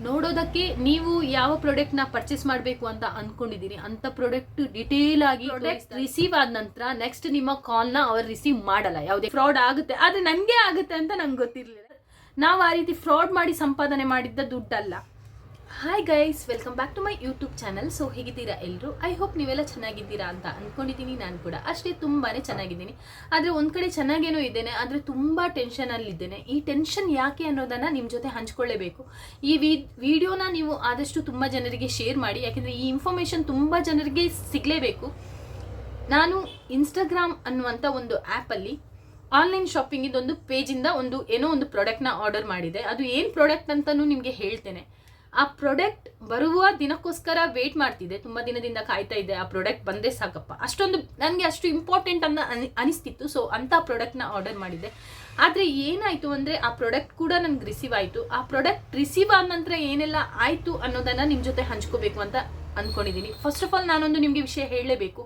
ನೋಡೋದಕ್ಕೆ ನೀವು ಯಾವ ಪ್ರಾಡಕ್ಟ್ನ ಪರ್ಚೇಸ್ ಮಾಡಬೇಕು ಅಂತ ಅನ್ಕೊಂಡಿದೀರಿ ಅಂತ ಪ್ರಾಡಕ್ಟ್ ಡಿಟೇಲ್ ಆಗಿ ಪ್ರಾಡಕ್ಟ್ ರಿಸೀವ್ ಆದ ನಂತರ ನೆಕ್ಸ್ಟ್ ನಿಮ್ಮ ಕಾಲ್ನ ಅವ್ರು ರಿಸೀವ್ ಮಾಡಲ್ಲ. ಯಾವುದೇ ಫ್ರಾಡ್ ಆಗುತ್ತೆ ಆದ್ರೆ ನನ್ಗೆ ಆಗುತ್ತೆ ಅಂತ ನಂಗೆ ಗೊತ್ತಿರ್ಲಿಲ್ಲ. ನಾವು ಆ ರೀತಿ ಫ್ರಾಡ್ ಮಾಡಿ ಸಂಪಾದನೆ ಮಾಡಿದ್ದ ದುಡ್ಡಲ್ಲ. Hi guys welcome back to my YouTube channel so ಹೇಗಿದ್ದೀರಾ ಎಲ್ಲರೂ ಐ ಹೋಪ್ ನೀವೆಲ್ಲ ಚೆನ್ನಾಗಿದ್ದೀರಾ ಅಂತ ಅಂದ್ಕೊಂಡಿದ್ದೀನಿ ನಾನು ಕೂಡ. ಅಷ್ಟೇ ತುಂಬಾ ಚೆನ್ನಾಗಿದ್ದೀನಿ. ಆದರೆ ಒಂದು ಕಡೆ ಚೆನ್ನಾಗೇನೋ ಇದ್ದೇನೆ, ಆದರೆ ತುಂಬ ಟೆನ್ಷನಲ್ಲಿದ್ದೇನೆ ಈ ಟೆನ್ಷನ್ ಯಾಕೆ ಅನ್ನೋದನ್ನು ನಿಮ್ಮ ಜೊತೆ ಹಂಚ್ಕೊಳ್ಳೇಬೇಕು. ಈ ವಿಡಿಯೋನ ನೀವು ಆದಷ್ಟು ತುಂಬ ಜನರಿಗೆ ಶೇರ್ ಮಾಡಿ, ಯಾಕೆಂದರೆ ಈ ಇನ್ಫಾರ್ಮೇಷನ್ ತುಂಬ ಜನರಿಗೆ ಸಿಗಲೇಬೇಕು. ನಾನು ಇನ್ಸ್ಟಾಗ್ರಾಮ್ ಅನ್ನುವಂಥ ಒಂದು ಆ್ಯಪಲ್ಲಿ ಆನ್ಲೈನ್ ಶಾಪಿಂಗಿದೊಂದು ಪೇಜಿಂದ ಒಂದು ಏನೋ ಒಂದು ಪ್ರಾಡಕ್ಟ್ನ ಆರ್ಡರ್ ಮಾಡಿದೆ. ಅದು ಏನು ಪ್ರಾಡಕ್ಟ್ ಅಂತಲೂ ನಿಮಗೆ ಹೇಳ್ತೇನೆ. ಆ ಪ್ರಾಡಕ್ಟ್ ಬರುವ ದಿನಕ್ಕೋಸ್ಕರ ವೇಟ್ ಮಾಡ್ತಿದ್ದೆ ತುಂಬ ದಿನದಿಂದ ಕಾಯ್ತಾ ಇದ್ದೆ ಆ ಪ್ರಾಡಕ್ಟ್ ಬಂದೇ ಸಾಕಪ್ಪ. ಅಷ್ಟೊಂದು ನನಗೆ ಅಷ್ಟು ಇಂಪಾರ್ಟೆಂಟ್ ಅನ್ನ ಅನಿ, ಅನಿಸ್ತಿತ್ತು. ಸೊ ಅಂಥ ಪ್ರಾಡಕ್ಟ್ನ ಆರ್ಡರ್ ಮಾಡಿದ್ದೆ. ಆದರೆ ಏನಾಯಿತು ಅಂದರೆ ಆ ಪ್ರಾಡಕ್ಟ್ ಕೂಡ ನನಗೆ ರಿಸೀವ್ ಆಯಿತು. ಆ ಪ್ರಾಡಕ್ಟ್ ರಿಸೀವ್ ಆದ ನಂತರ ಏನೆಲ್ಲ ಆಯಿತು ಅನ್ನೋದನ್ನು ನಿಮ್ಮ ಜೊತೆ ಹಂಚ್ಕೋಬೇಕು ಅಂತ ಅಂದ್ಕೊಂಡಿದ್ದೀನಿ ಫಸ್ಟ್ ಆಫ್ ಆಲ್ ನಾನೊಂದು ನಿಮಗೆ ವಿಷಯ ಹೇಳಲೇಬೇಕು.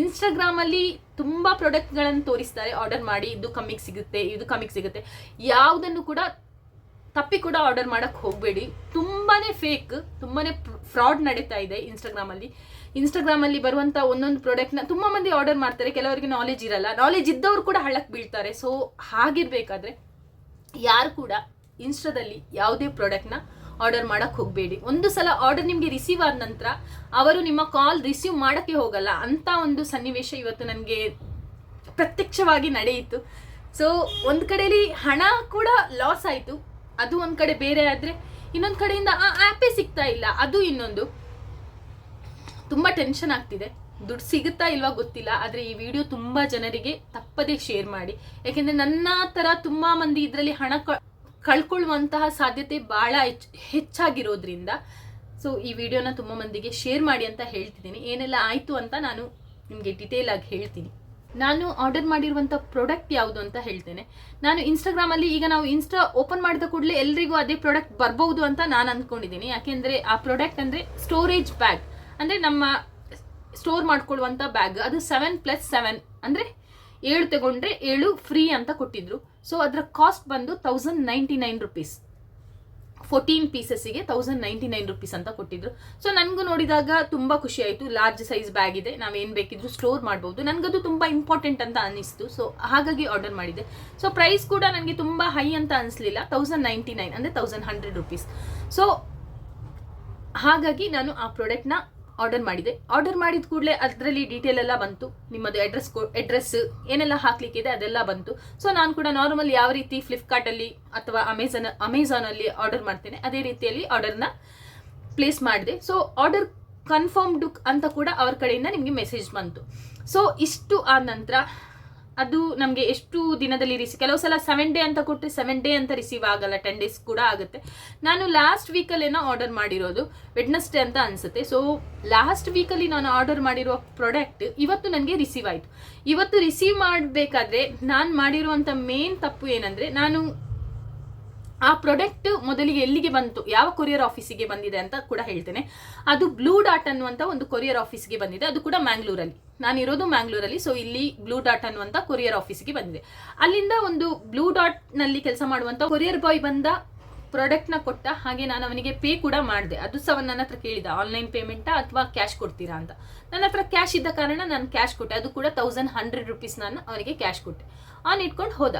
ಇನ್ಸ್ಟಾಗ್ರಾಮಲ್ಲಿ ತುಂಬ ಪ್ರಾಡಕ್ಟ್ಗಳನ್ನು ತೋರಿಸ್ತಾರೆ. ಆರ್ಡರ್ ಮಾಡಿ, ಇದು ಕಮ್ಮಿಗೆ ಸಿಗುತ್ತೆ, ಇದು ಕಮ್ಮಿಗೆ ಸಿಗುತ್ತೆ. ಯಾವುದನ್ನು ಕೂಡ ತಪ್ಪಿ ಕೂಡ ಆರ್ಡರ್ ಮಾಡಕ್ಕೆ ಹೋಗಬೇಡಿ. ತುಂಬಾನೇ ಫೇಕ್ ತುಂಬಾನೇ ಫ್ರಾಡ್ ನಡೀತಾ ಇದೆ ಇನ್ಸ್ಟಾಗ್ರಾಮಲ್ಲಿ ಇನ್ಸ್ಟಾಗ್ರಾಮಲ್ಲಿ ಬರುವಂಥ ಒಂದೊಂದು ಪ್ರಾಡಕ್ಟ್ನ ತುಂಬ ಮಂದಿ ಆರ್ಡರ್ ಮಾಡ್ತಾರೆ. ಕೆಲವರಿಗೆ ನಾಲೆಜ್ ಇರಲ್ಲ. ನಾಲೆಜ್ ಇದ್ದವರು ಕೂಡ ಹಳ್ಳಕ್ಕೆ ಬೀಳ್ತಾರೆ. ಸೊ ಹಾಗಿರ್ಬೇಕಾದ್ರೆ ಯಾರು ಕೂಡ ಇನ್ಸ್ಟಾದಲ್ಲಿ ಯಾವುದೇ ಪ್ರಾಡಕ್ಟ್ನ ಆರ್ಡರ್ ಮಾಡಕ್ಕೆ ಹೋಗಬೇಡಿ. ಒಂದು ಸಲ ಆರ್ಡರ್ ನಿಮಗೆ ರಿಸೀವ್ ಆದ ನಂತರ ಅವರು ನಿಮ್ಮ ಕಾಲ್ ರಿಸೀವ್ ಮಾಡೋಕ್ಕೆ ಹೋಗಲ್ಲ. ಅಂತ ಒಂದು ಸನ್ನಿವೇಶ ಇವತ್ತು ನನಗೆ ಪ್ರತ್ಯಕ್ಷವಾಗಿ ನಡೆಯಿತು. ಸೊ ಒಂದು ಕಡೆಯಲ್ಲಿ ಹಣ ಕೂಡ ಲಾಸ್ ಆಯಿತು. ಅದು ಒಂದು ಕಡೆ ಬೇರೆ ಆದರೆ ಇನ್ನೊಂದು ಕಡೆಯಿಂದ ಆ ಆ್ಯಪೇ ಸಿಗ್ತಾ ಇಲ್ಲ, ಅದು ಇನ್ನೊಂದು. ತುಂಬ ಟೆನ್ಷನ್ ಆಗ್ತಿದೆ. ದುಡ್ಡು ಸಿಗುತ್ತಾ ಇಲ್ವಾ ಗೊತ್ತಿಲ್ಲ, ಆದರೆ ಈ ವಿಡಿಯೋ ತುಂಬ ಜನರಿಗೆ ತಪ್ಪದೇ ಶೇರ್ ಮಾಡಿ. ಯಾಕೆಂದರೆ ನನ್ನ ಥರ ತುಂಬ ಮಂದಿ ಇದರಲ್ಲಿ ಹಣ ಕಳ್ಕೊಳ್ಳುವಂತಹ ಸಾಧ್ಯತೆ ಹೆಚ್ಚು, ಹೆಚ್ಚಾಗಿರೋದ್ರಿಂದ. ಸೊ ಈ ವಿಡಿಯೋನ ತುಂಬ ಮಂದಿಗೆ ಶೇರ್ ಮಾಡಿ ಅಂತ ಹೇಳ್ತಿದ್ದೀನಿ. ಏನೆಲ್ಲ ಆಯಿತು ಅಂತ ನಾನು ನಿಮಗೆ ಡಿಟೇಲ್ ಆಗಿ ಹೇಳ್ತೀನಿ. ನಾನು ಆರ್ಡರ್ ಮಾಡಿರುವಂಥ ಪ್ರಾಡಕ್ಟ್ ಯಾವುದು ಅಂತ ಹೇಳ್ತೇನೆ. ನಾನು ಇನ್ಸ್ಟಾಗ್ರಾಮಲ್ಲಿ ಈಗ ನಾವು ಇನ್ಸ್ಟಾ ಓಪನ್ ಮಾಡಿದ ಕೂಡಲೇ ಎಲ್ರಿಗೂ ಅದೇ ಪ್ರಾಡಕ್ಟ್ ಬರಬಹುದು ಅಂತ ನಾನು ಅಂದ್ಕೊಂಡಿದ್ದೀನಿ ಯಾಕೆಂದರೆ ಆ ಪ್ರಾಡಕ್ಟ್ ಅಂದರೆ ಸ್ಟೋರೇಜ್ ಬ್ಯಾಗ್ ಅಂದರೆ ನಮ್ಮ ಸ್ಟೋರ್ ಮಾಡ್ಕೊಳ್ಳುವಂಥ ಬ್ಯಾಗ್ ಅದು ಸೆವೆನ್ ಪ್ಲಸ್ ಸೆವೆನ್ ಅಂದರೆ ಏಳು ತಗೊಂಡ್ರೆ ಏಳು ಫ್ರೀ ಅಂತ ಕೊಟ್ಟಿದ್ರು. ಸೊ ಅದರ ಕಾಸ್ಟ್ ಬಂದು thousand ninety nine rupees fourteen ಪೀಸಸ್ಗೆ thousand ninety nine rupees ಅಂತ ಕೊಟ್ಟಿದ್ರು. ಸೊ ನನಗೂ ನೋಡಿದಾಗ ತುಂಬ ಖುಷಿ ಆಯಿತು. ಲಾರ್ಜ್ ಸೈಜ್ ಬ್ಯಾಗ್ ಇದೆ. ನಾವೇನು ಬೇಕಿದ್ರು ಸ್ಟೋರ್ ಮಾಡ್ಬೋದು. ನನಗದು ತುಂಬ ಇಂಪಾರ್ಟೆಂಟ್ ಅಂತ ಅನಿಸ್ತು. ಸೊ ಹಾಗಾಗಿ ಆರ್ಡರ್ ಮಾಡಿದೆ ಸೊ ಪ್ರೈಸ್ ಕೂಡ ನನಗೆ ತುಂಬ ಹೈ ಅಂತ ಅನಿಸ್ಲಿಲ್ಲ. ತೌಸಂಡ್ ನೈಂಟಿ ನೈನ್ ಅಂದರೆ ತೌಸಂಡ್ ಹಂಡ್ರೆಡ್ ರುಪೀಸ್ ಸೊ ಹಾಗಾಗಿ ನಾನು ಆ ಪ್ರಾಡಕ್ಟ್ನ ಆರ್ಡರ್ ಮಾಡಿದೆ. ಆರ್ಡರ್ ಮಾಡಿದ ಕೂಡಲೇ ಅದರಲ್ಲಿ ಡೀಟೇಲ್ ಎಲ್ಲ ಬಂತು. ನಿಮ್ಮದು ಅಡ್ರೆಸ್ ಅಡ್ರೆಸ್ ಏನೆಲ್ಲ ಹಾಕ್ಲಿಕ್ಕಿದೆ ಅದೆಲ್ಲ ಬಂತು. ಸೊ ನಾನು ಕೂಡ ನಾರ್ಮಲ್ ಯಾವ ರೀತಿ ಫ್ಲಿಪ್ಕಾರ್ಟಲ್ಲಿ ಅಥವಾ ಅಮೆಝಾನ್ ಅಮೆಝಾನಲ್ಲಿ ಆರ್ಡರ್ ಮಾಡ್ತೇನೆ, ಅದೇ ರೀತಿಯಲ್ಲಿ ಆರ್ಡರ್ನ ಪ್ಲೇಸ್ ಮಾಡಿದೆ. ಸೊ ಆರ್ಡರ್ ಕನ್ಫರ್ಮ್ಡ್ ಅಂತ ಕೂಡ ಅವ್ರ ಕಡೆಯಿಂದ ನಿಮಗೆ ಮೆಸೇಜ್ ಬಂತು. ಸೊ ಇಷ್ಟು ಆದ ನಂತರ ಅದು ನಮಗೆ ಎಷ್ಟು ದಿನದಲ್ಲಿ ರಿಸೀವ್ ಕೆಲವು ಸಲ ಸೆವೆನ್ ಡೇ ಅಂತ ಕೊಟ್ಟರೆ ಸೆವೆನ್ ಡೇ ಅಂತ ರಿಸೀವ್ ಆಗಲ್ಲ ಟೆನ್ ಡೇಸ್ ಕೂಡ ಆಗುತ್ತೆ. ನಾನು ಲಾಸ್ಟ್ ವೀಕಲ್ಲೇನೋ ಆರ್ಡರ್ ಮಾಡಿರೋದು ವೆಡ್ನಸ್ಡೇ ಅಂತ ಅನಿಸುತ್ತೆ. ಸೊ ಲಾಸ್ಟ್ ವೀಕಲ್ಲಿ ನಾನು ಆರ್ಡರ್ ಮಾಡಿರೋ ಪ್ರಾಡಕ್ಟ್ ಇವತ್ತು ನನಗೆ ರಿಸೀವ್ ಆಯಿತು. ಇವತ್ತು ರಿಸೀವ್ ಮಾಡಬೇಕಾದ್ರೆ ನಾನು ಮಾಡಿರುವಂಥ ಮೇನ್ ತಪ್ಪು ಏನಂದರೆ, ನಾನು ಆ ಪ್ರಾಡಕ್ಟ್ ಮೊದಲಿಗೆ ಎಲ್ಲಿಗೆ ಬಂತು? ಯಾವ ಕೊರಿಯರ್ ಆಫೀಸಿಗೆ ಬಂದಿದೆ ಅಂತ ಕೂಡ ಹೇಳ್ತೇನೆ. ಅದು ಬ್ಲೂ ಡಾಟ್ ಅನ್ನುವಂಥ ಒಂದು ಕೊರಿಯರ್ ಆಫೀಸ್ಗೆ ಬಂದಿದೆ. ಅದು ಕೂಡ ಮ್ಯಾಂಗ್ಳೂರಲ್ಲಿ ನಾನಿರೋದು ಮ್ಯಾಂಗ್ಳೂರಲ್ಲಿ ಸೊ ಇಲ್ಲಿ ಬ್ಲೂ ಡಾಟ್ ಅನ್ನುವಂಥ ಕೊರಿಯರ್ ಆಫೀಸ್ಗೆ ಬಂದಿದೆ. ಅಲ್ಲಿಂದ ಒಂದು ಬ್ಲೂ ಡಾಟ್ನಲ್ಲಿ ಕೆಲಸ ಮಾಡುವಂಥ ಕೊರಿಯರ್ ಬಾಯ್ ಬಂದ ಪ್ರಾಡಕ್ಟ್ನ ಕೊಟ್ಟ ಹಾಗೆ ನಾನು ಅವನಿಗೆ ಪೇ ಕೂಡ ಮಾಡಿದೆ. ಅದು ಸಹ ನನ್ನ ಹತ್ರ ಕೇಳಿದ ಆನ್ಲೈನ್ ಪೇಮೆಂಟಾ ಅಥವಾ ಕ್ಯಾಶ್ ಕೊಡ್ತೀರಾ ಅಂತ? ನನ್ನ ಹತ್ರ ಕ್ಯಾಶ್ ಇದ್ದ ಕಾರಣ ನಾನು ಕ್ಯಾಶ್ ಕೊಟ್ಟೆ. ಅದು ಕೂಡ ತೌಸಂಡ್ ಹಂಡ್ರೆಡ್ ರುಪೀಸ್ ನಾನು ಅವನಿಗೆ ಕ್ಯಾಶ್ ಕೊಟ್ಟೆ. ಆನ್ ಇಟ್ಕೊಂಡು ಹೋದ.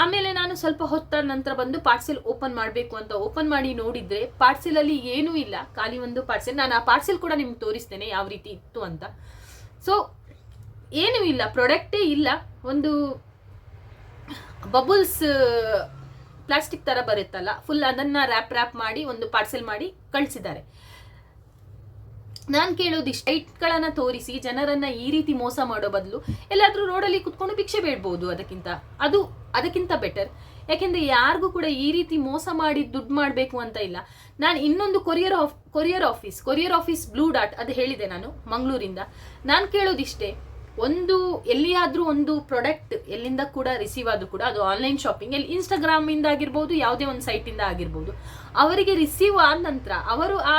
ಆಮೇಲೆ ನಾನು ಸ್ವಲ್ಪ ಹೊತ್ತ ನಂತರ ಬಂದು ಪಾರ್ಸೆಲ್ ಓಪನ್ ಮಾಡಬೇಕು ಅಂತ ಓಪನ್ ಮಾಡಿ ನೋಡಿದ್ರೆ ಪಾರ್ಸೆಲಲ್ಲಿ ಏನೂ ಇಲ್ಲ. ಖಾಲಿ ಒಂದು ಪಾರ್ಸೆಲ್ ನಾನು ಆ ಪಾರ್ಸೆಲ್ ಕೂಡ ನಿಮ್ಗೆ ತೋರಿಸ್ತೇನೆ ಯಾವ ರೀತಿ ಇತ್ತು ಅಂತ. ಸೊ ಏನೂ ಇಲ್ಲ. ಪ್ರಾಡಕ್ಟೇ ಇಲ್ಲ. ಒಂದು ಬಬಲ್ಸ್ ಪ್ಲಾಸ್ಟಿಕ್ ಥರ ಬರುತ್ತಲ್ಲ ಫುಲ್ ಅದನ್ನು ರ್ಯಾಪ್ ರ್ಯಾಪ್ ಮಾಡಿ ಒಂದು ಪಾರ್ಸೆಲ್ ಮಾಡಿ ಕಳಿಸಿದ್ದಾರೆ. ನಾನು ಕೇಳೋದು ಗಳನ್ನ ತೋರಿಸಿ ಜನರನ್ನ ಈ ರೀತಿ ಮೋಸ ಮಾಡೋ ಬದಲು ಎಲ್ಲಾದರೂ ರೋಡಲ್ಲಿ ಕುತ್ಕೊಂಡು ಭಿಕ್ಷೆ ಬೇಡ್ಬೋದು ಅದಕ್ಕಿಂತ. ಅದು ಅದಕ್ಕಿಂತ ಬೆಟರ್ ಯಾಕೆಂದ್ರೆ ಯಾರಿಗೂ ಕೂಡ ಈ ರೀತಿ ಮೋಸ ಮಾಡಿ ದುಡ್ಡು ಮಾಡಬೇಕು ಅಂತ ಇಲ್ಲ. ನಾನು ಇನ್ನೊಂದು courier of, courier office courier office Blue dot ಅದು ಹೇಳಿದೆ ನಾನು ಮಂಗಳೂರಿಂದ. ನಾನು ಕೇಳೋದಿಷ್ಟೇ, ಒಂದು ಎಲ್ಲಿಯಾದರೂ ಒಂದು ಪ್ರಾಡಕ್ಟ್ ಎಲ್ಲಿಂದ ಕೂಡ ರಿಸೀವ್ ಆದ್ರೂ ಕೂಡ ಅದು ಆನ್ಲೈನ್ ಶಾಪಿಂಗ್ ಎಲ್ಲಿ ಇನ್ಸ್ಟಾಗ್ರಾಮಿಂದ ಆಗಿರ್ಬೋದು, ಯಾವುದೇ ಒಂದು ಸೈಟ್ ಇಂದ ಆಗಿರ್ಬೋದು, ಅವರಿಗೆ ರಿಸೀವ್ ಆದ ನಂತರ ಅವರು ಆ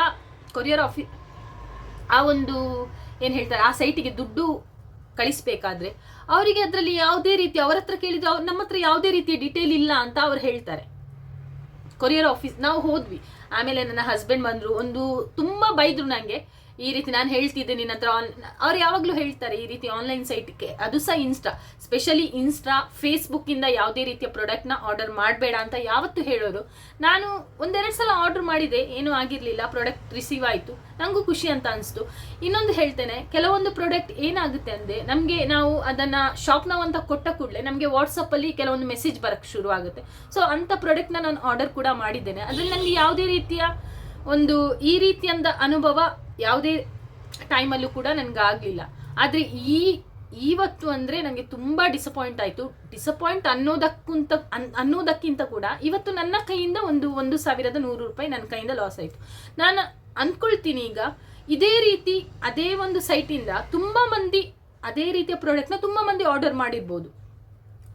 ಕೊರಿಯರ್ ಆಫೀ ಆ ಒಂದು, ಏನು ಹೇಳ್ತಾರೆ, ಆ ಸೈಟಿಗೆ ದುಡ್ಡು ಕಳಿಸ್ಬೇಕಾದ್ರೆ ಅವರಿಗೆ ಅದರಲ್ಲಿ ಯಾವುದೇ ರೀತಿ, ಅವರ ಹತ್ರ ಕೇಳಿದ್ರೆ, ಅವ್ರು ನಮ್ಮ ಹತ್ರ ಯಾವುದೇ ರೀತಿಯ ಡಿಟೇಲ್ ಇಲ್ಲ ಅಂತ ಅವ್ರು ಹೇಳ್ತಾರೆ. ಕೊರಿಯರ್ ಆಫೀಸ್ ನಾವು ಹೋದ್ವಿ. ಆಮೇಲೆ ನನ್ನ ಹಸ್ಬೆಂಡ್ ಬಂದರು, ಒಂದು ತುಂಬ ಬೈದರು ನನಗೆ ಈ ರೀತಿ ನಾನು ಹೇಳ್ತಿದ್ದೆ ನಿನ್ನ ಹತ್ರ ಆನ್ ಅವ್ರು ಯಾವಾಗಲೂ ಹೇಳ್ತಾರೆ ಈ ರೀತಿ ಆನ್ಲೈನ್ ಸೈಟ್ಗೆ ಅದು ಸಹ ಇನ್ಸ್ಟಾ ಸ್ಪೆಷಲಿ ಇನ್ಸ್ಟಾ ಫೇಸ್ಬುಕ್ಕಿಂದ ಯಾವುದೇ ರೀತಿಯ ಪ್ರಾಡಕ್ಟ್ನ ಆರ್ಡರ್ ಮಾಡಬೇಡ ಅಂತ ಯಾವತ್ತೂ ಹೇಳೋರು. ನಾನು ಒಂದೆರಡು ಸಲ ಆರ್ಡರ್ ಮಾಡಿದೆ, ಏನೂ ಆಗಿರಲಿಲ್ಲ ಪ್ರಾಡಕ್ಟ್ ರಿಸೀವ್ ಆಯಿತು. ನನಗೂ ಖುಷಿ ಅಂತ ಅನಿಸ್ತು. ಇನ್ನೊಂದು ಹೇಳ್ತೇನೆ, ಕೆಲವೊಂದು ಪ್ರಾಡಕ್ಟ್ ಏನಾಗುತ್ತೆ ಅಂದರೆ, ನಮಗೆ ನಾವು ಅದನ್ನು ಶಾಪ್ ನಾವು ಅಂತ ಕೊಟ್ಟ ಕೂಡಲೇ ನಮಗೆ ವಾಟ್ಸಪ್ಪಲ್ಲಿ ಕೆಲವೊಂದು ಮೆಸೇಜ್ ಬರೋಕ್ಕೆ ಶುರು ಆಗುತ್ತೆ. ಸೊ ಅಂಥ ಪ್ರಾಡಕ್ಟ್ನ ನಾನು ಆರ್ಡರ್ ಕೂಡ ಮಾಡಿದ್ದೇನೆ. ಅದರಲ್ಲಿ ನನಗೆ ಯಾವುದೇ ರೀತಿಯ ಒಂದು ಈ ರೀತಿಯಂದ ಅನುಭವ ಯಾವುದೇ ಟೈಮಲ್ಲೂ ಕೂಡ ನನಗೆ ಆಗಲಿಲ್ಲ. ಆದರೆ ಈ ಇವತ್ತು ಅಂದರೆ ನನಗೆ ತುಂಬ ಡಿಸಪಾಯಿಂಟ್ ಆಯಿತು. ಡಿಸಪಾಯಿಂಟ್ ಅನ್ನೋದಕ್ಕಿಂತ, ಅನ್- ಅನ್ನೋದಕ್ಕಿಂತ ಕೂಡ ಇವತ್ತು ನನ್ನ ಕೈಯಿಂದ ಒಂದು ಒಂದು ಸಾವಿರದ ನೂರು ರೂಪಾಯಿ ನನ್ನ ಕೈಯಿಂದ ಲಾಸ್ ಆಯಿತು. ನಾನು ಅಂದ್ಕೊಳ್ತೀನಿ ಈಗ, ಇದೇ ರೀತಿ ಅದೇ ಒಂದು ಸೈಟಿಂದ ತುಂಬ ಮಂದಿ, ಅದೇ ರೀತಿಯ ಪ್ರಾಡಕ್ಟ್ನ ತುಂಬ ಮಂದಿ ಆರ್ಡರ್ ಮಾಡಿರ್ಬೋದು.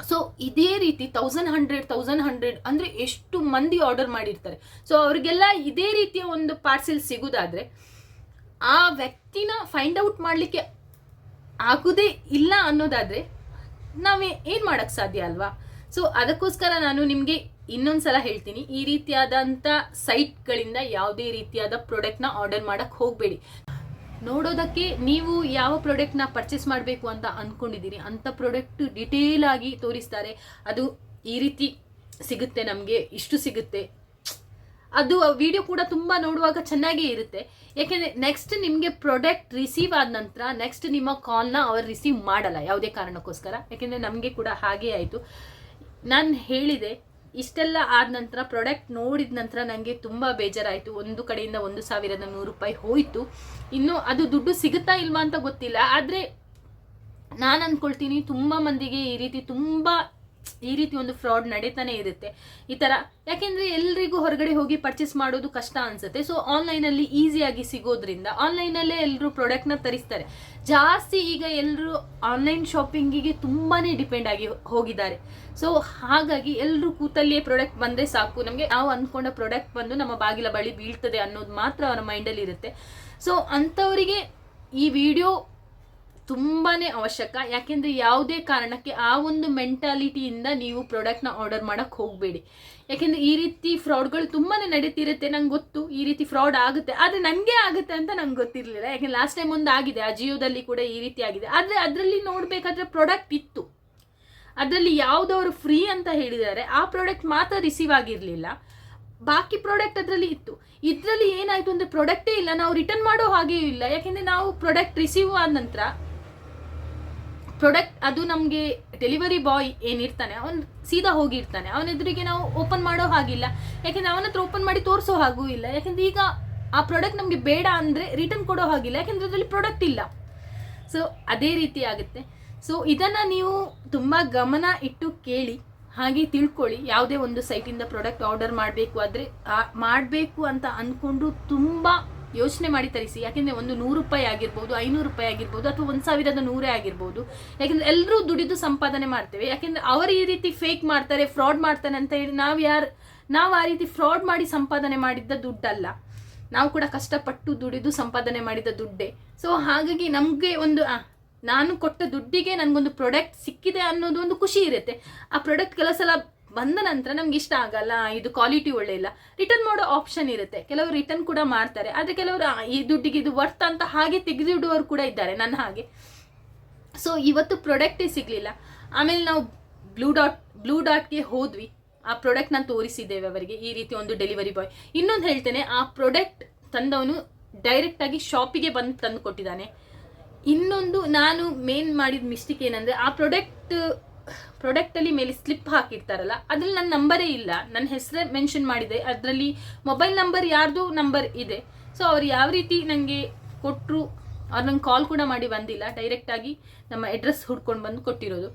ಸೊ ಇದೇ ರೀತಿ ತೌಸಂಡ್ ಹಂಡ್ರೆಡ್ ತೌಸಂಡ್ ಹಂಡ್ರೆಡ್ ಅಂದರೆ ಎಷ್ಟು ಮಂದಿ ಆರ್ಡರ್ ಮಾಡಿರ್ತಾರೆ. ಸೊ ಅವರಿಗೆಲ್ಲ ಇದೇ ರೀತಿಯ ಒಂದು ಪಾರ್ಸೆಲ್ ಸಿಗೋದಾದ್ರೆ ಆ ವ್ಯಕ್ತಿನ ಫೈಂಡ್ ಔಟ್ ಮಾಡಲಿಕ್ಕೆ ಆಗೋದೇ ಇಲ್ಲ ಅನ್ನೋದಾದರೆ ನಾವೇ ಏನು ಮಾಡೋಕ್ಕೆ ಸಾಧ್ಯ ಅಲ್ವಾ? ಸೊ ಅದಕ್ಕೋಸ್ಕರ ನಾನು ನಿಮಗೆ ಇನ್ನೊಂದ್ಸಲ ಹೇಳ್ತೀನಿ, ಈ ರೀತಿಯಾದಂಥ ಸೈಟ್ಗಳಿಂದ ಯಾವುದೇ ರೀತಿಯಾದ ಪ್ರಾಡಕ್ಟ್ನ ಆರ್ಡರ್ ಮಾಡೋಕ್ಕೆ ಹೋಗಬೇಡಿ. ನೋಡೋದಕ್ಕೆ ನೀವು ಯಾವ ಪ್ರಾಡಕ್ಟ್ನ ಪರ್ಚೇಸ್ ಮಾಡಬೇಕು ಅಂತ ಅಂದ್ಕೊಂಡಿದ್ದೀರಿ ಅಂಥ ಪ್ರಾಡಕ್ಟ್ ಡಿಟೇಲ್ ಆಗಿ ತೋರಿಸ್ತಾರೆ, ಅದು ಈ ರೀತಿ ಸಿಗುತ್ತೆ ನಮಗೆ, ಇಷ್ಟು ಸಿಗುತ್ತೆ. ಅದು ವಿಡಿಯೋ ಕೂಡ ತುಂಬ ನೋಡುವಾಗ ಚೆನ್ನಾಗೇ ಇರುತ್ತೆ. ಯಾಕೆಂದರೆ ನೆಕ್ಸ್ಟ್ ನಿಮಗೆ ಪ್ರಾಡಕ್ಟ್ ರಿಸೀವ್ ಆದ ನಂತರ ನೆಕ್ಸ್ಟ್ ನಿಮ್ಮ ಕಾಲ್ನ ಅವರು ರಿಸೀವ್ ಮಾಡಲ್ಲ, ಯಾವುದೇ ಕಾರಣಕ್ಕೋಸ್ಕರ. ಯಾಕೆಂದರೆ ನಮಗೆ ಕೂಡ ಹಾಗೇ ಆಯಿತು. ನಾನು ಹೇಳಿದೆ, ಇಷ್ಟೆಲ್ಲ ಆದ ನಂತರ ಪ್ರಾಡಕ್ಟ್ ನೋಡಿದ ನಂತರ ನನಗೆ ತುಂಬ ಬೇಜಾರಾಯಿತು. ಒಂದು ಕಡೆಯಿಂದ ಒಂದು ಸಾವಿರದ ನೂರು ರೂಪಾಯಿ ಹೋಯಿತು. ಇನ್ನು ಅದು ದುಡ್ಡು ಸಿಗುತ್ತಾ ಇಲ್ವಾ ಅಂತ ಗೊತ್ತಿಲ್ಲ. ಆದರೆ ನಾನು ಅಂದ್ಕೊಳ್ತೀನಿ ತುಂಬ ಮಂದಿಗೆ ಈ ರೀತಿ ತುಂಬ ಈ ರೀತಿ ಒಂದು ಫ್ರಾಡ್ ನಡೀತಾನೆ ಇರುತ್ತೆ. ಈ ಥರ ಯಾಕೆಂದರೆ ಎಲ್ರಿಗೂ ಹೊರಗಡೆ ಹೋಗಿ ಪರ್ಚೇಸ್ ಮಾಡೋದು ಕಷ್ಟ ಅನಿಸುತ್ತೆ. ಸೊ ಆನ್ಲೈನಲ್ಲಿ ಈಸಿಯಾಗಿ ಸಿಗೋದ್ರಿಂದ ಆನ್ಲೈನಲ್ಲೇ ಎಲ್ಲರೂ ಪ್ರಾಡಕ್ಟ್ನ ತರಿಸ್ತಾರೆ. ಜಾಸ್ತಿ ಈಗ ಎಲ್ಲರೂ ಆನ್ಲೈನ್ ಶಾಪಿಂಗಿಗೆ ತುಂಬಾ ಡಿಪೆಂಡ್ ಆಗಿ ಹೋಗಿದ್ದಾರೆ. ಸೊ ಹಾಗಾಗಿ ಎಲ್ಲರೂ ಕೂತಲ್ಲಿಯೇ ಪ್ರಾಡಕ್ಟ್ ಬಂದರೆ ಸಾಕು. ನಮಗೆ ನಾವು ಅಂದ್ಕೊಂಡ ಪ್ರಾಡಕ್ಟ್ ಬಂದು ನಮ್ಮ ಬಾಗಿಲ ಬಳಿ ಬೀಳ್ತದೆ ಅನ್ನೋದು ಮಾತ್ರ ಅವರ ಮೈಂಡಲ್ಲಿ ಇರುತ್ತೆ ಸೊ ಅಂಥವರಿಗೆ ಈ ವಿಡಿಯೋ ತುಂಬಾ ಅವಶ್ಯಕ. ಯಾಕೆಂದರೆ ಯಾವುದೇ ಕಾರಣಕ್ಕೆ ಆ ಒಂದು ಮೆಂಟಾಲಿಟಿಯಿಂದ ನೀವು ಪ್ರಾಡಕ್ಟ್ನ ಆರ್ಡರ್ ಮಾಡೋಕ್ಕೆ ಹೋಗಬೇಡಿ. ಯಾಕೆಂದರೆ ಈ ರೀತಿ ಫ್ರಾಡ್ಗಳು ತುಂಬಾ ನಡೀತಿರುತ್ತೆ ನಂಗೆ ಗೊತ್ತು. ಈ ರೀತಿ ಫ್ರಾಡ್ ಆಗುತ್ತೆ. ಆದರೆ ನನಗೆ ಆಗುತ್ತೆ ಅಂತ ನಂಗೆ ಗೊತ್ತಿರಲಿಲ್ಲ. ಯಾಕೆಂದರೆ ಲಾಸ್ಟ್ ಟೈಮ್ ಒಂದು ಆಗಿದೆ, ಆ ಕೂಡ ಈ ರೀತಿ ಆಗಿದೆ. ಆದರೆ ಅದರಲ್ಲಿ ನೋಡಬೇಕಾದ್ರೆ ಪ್ರಾಡಕ್ಟ್ ಇತ್ತು. ಅದರಲ್ಲಿ ಯಾವುದವರು ಫ್ರೀ ಅಂತ ಹೇಳಿದ್ದಾರೆ, ಆ ಪ್ರಾಡಕ್ಟ್ ಮಾತ್ರ ರಿಸೀವ್ ಆಗಿರಲಿಲ್ಲ. ಬಾಕಿ ಪ್ರಾಡಕ್ಟ್ ಅದರಲ್ಲಿ ಇತ್ತು. ಇದರಲ್ಲಿ ಏನಾಯಿತು ಅಂದರೆ ಪ್ರಾಡಕ್ಟೇ ಇಲ್ಲ. ನಾವು ರಿಟರ್ನ್ ಮಾಡೋ ಹಾಗೆಯೂ ಇಲ್ಲ. ಯಾಕೆಂದರೆ ನಾವು ಪ್ರಾಡಕ್ಟ್ ರಿಸೀವ್ ಆದ ನಂತರ ಪ್ರಾಡಕ್ಟ್ ಅದು ನಮಗೆ ಡೆಲಿವರಿ ಬಾಯ್ ಏನಿರ್ತಾನೆ, ಅವನು ಸೀದಾ ಹೋಗಿರ್ತಾನೆ. ಅವನ ಎದುರಿಗೆ ನಾವು ಓಪನ್ ಮಾಡೋ ಹಾಗಿಲ್ಲ. ಯಾಕೆಂದರೆ ಅವನ ಹತ್ರ ಓಪನ್ ಮಾಡಿ ತೋರಿಸೋ ಹಾಗೂ ಇಲ್ಲ. ಯಾಕೆಂದರೆ ಈಗ ಆ ಪ್ರಾಡಕ್ಟ್ ನಮಗೆ ಬೇಡ ಅಂದರೆ ರಿಟರ್ನ್ ಕೊಡೋ ಹಾಗಿಲ್ಲ. ಯಾಕೆಂದರೆ ಅದರಲ್ಲಿ ಪ್ರಾಡಕ್ಟ್ ಇಲ್ಲ. ಸೊ ಅದೇ ರೀತಿ ಆಗುತ್ತೆ. ಸೊ ಇದನ್ನು ನೀವು ತುಂಬ ಗಮನ ಇಟ್ಟು ಕೇಳಿ, ಹಾಗೆ ತಿಳ್ಕೊಳ್ಳಿ. ಯಾವುದೇ ಒಂದು ಸೈಟಿಂದ ಪ್ರಾಡಕ್ಟ್ ಆರ್ಡರ್ ಮಾಡಬೇಕು ಆದರೆ ಮಾಡಬೇಕು ಅಂತ ಅಂದ್ಕೊಂಡು ತುಂಬ ಯೋಚನೆ ಮಾಡಿ ತರಿಸಿ. ಯಾಕೆಂದರೆ ಒಂದು ನೂರು ರೂಪಾಯಿ ಆಗಿರ್ಬೋದು, ಐನೂರು ರೂಪಾಯಿ ಆಗಿರ್ಬೋದು, ಅಥವಾ ಒಂದು ಸಾವಿರದ ನೂರೇ ಆಗಿರ್ಬೋದು. ಯಾಕೆಂದರೆ ಎಲ್ಲರೂ ದುಡಿದು ಸಂಪಾದನೆ ಮಾಡ್ತೇವೆ. ಯಾಕೆಂದರೆ ಅವರು ಈ ರೀತಿ ಫೇಕ್ ಮಾಡ್ತಾರೆ ಫ್ರಾಡ್ ಮಾಡ್ತಾನೆ ಅಂತ ಹೇಳಿ ನಾವು ಯಾರು, ನಾವು ಆ ರೀತಿ ಫ್ರಾಡ್ ಮಾಡಿ ಸಂಪಾದನೆ ಮಾಡಿದ್ದ ದುಡ್ಡಲ್ಲ. ನಾವು ಕೂಡ ಕಷ್ಟಪಟ್ಟು ದುಡಿದು ಸಂಪಾದನೆ ಮಾಡಿದ ದುಡ್ಡೇ. ಸೊ ಹಾಗಾಗಿ ನಮಗೆ ಒಂದು ನಾನು ಕೊಟ್ಟ ದುಡ್ಡಿಗೆ ನನಗೊಂದು ಪ್ರಾಡಕ್ಟ್ ಸಿಕ್ಕಿದೆ ಅನ್ನೋದು ಒಂದು ಖುಷಿ ಇರುತ್ತೆ. ಆ ಪ್ರಾಡಕ್ಟ್ ಕೆಲವು ಸಲ ಬಂದ ನಂತರ ನಮ್ಗೆ ಇಷ್ಟ ಆಗಲ್ಲ, ಇದು ಕ್ವಾಲಿಟಿ ಒಳ್ಳೆ ಇಲ್ಲ. ರಿಟರ್ನ್ ಮಾಡೋ ಆಪ್ಷನ್ ಇರುತ್ತೆ. ಕೆಲವರು ರಿಟರ್ನ್ ಕೂಡ ಮಾಡ್ತಾರೆ. ಆದರೆ ಕೆಲವರು ಈ ದುಡ್ಡಿಗೆ ಇದು ವರ್ತ್ ಅಂತ ಹಾಗೆ ತೆಗೆದಿಡುವವರು ಕೂಡ ಇದ್ದಾರೆ ನನ್ನ ಹಾಗೆ. ಸೊ ಇವತ್ತು ಪ್ರಾಡಕ್ಟೇ ಸಿಗಲಿಲ್ಲ. ಆಮೇಲೆ ನಾವು ಬ್ಲೂ ಡಾಟ್ ಬ್ಲೂ ಡಾಟ್ಗೆ ಹೋದ್ವಿ. ಆ ಪ್ರಾಡಕ್ಟ್ನ ತೋರಿಸಿದ್ದೇವೆ ಅವರಿಗೆ, ಈ ರೀತಿ ಒಂದು ಡೆಲಿವರಿ ಬಾಯ್ ಇನ್ನೊಂದು ಹೇಳ್ತೇನೆ, ಆ ಪ್ರಾಡಕ್ಟ್ ತಂದವನು ಡೈರೆಕ್ಟಾಗಿ ಶಾಪಿಗೆ ಬಂದು ತಂದು ಕೊಟ್ಟಿದ್ದಾನೆ. ಇನ್ನೊಂದು, ನಾನು ಮೇನ್ ಮಾಡಿದ ಮಿಸ್ಟೇಕ್ ಏನಂದರೆ, ಆ ಪ್ರಾಡಕ್ಟ್ ಪ್ರಾಡಕ್ಟಲ್ಲಿ ಮೇಲೆ ಸ್ಲಿಪ್ ಹಾಕಿರ್ತಾರಲ್ಲ, ಅದ್ರಲ್ಲಿ ನನ್ನ ನಂಬರೇ ಇಲ್ಲ. ನನ್ನ ಹೆಸರೇ ಮೆನ್ಷನ್ ಮಾಡಿದೆ. ಅದರಲ್ಲಿ ಮೊಬೈಲ್ ನಂಬರ್ ಯಾರ್ದು ನಂಬರ್ ಇದೆ. ಸೊ ಅವ್ರು ಯಾವ ರೀತಿ ನನಗೆ ಕೊಟ್ಟರು ಅವ್ರು ನಂಗೆ ಕಾಲ್ ಕೂಡ ಮಾಡಿ ಬಂದಿಲ್ಲ. ಡೈರೆಕ್ಟಾಗಿ ನಮ್ಮ ಅಡ್ರೆಸ್ ಹುಡ್ಕೊಂಡು ಬಂದು ಕೊಟ್ಟಿರೋದು.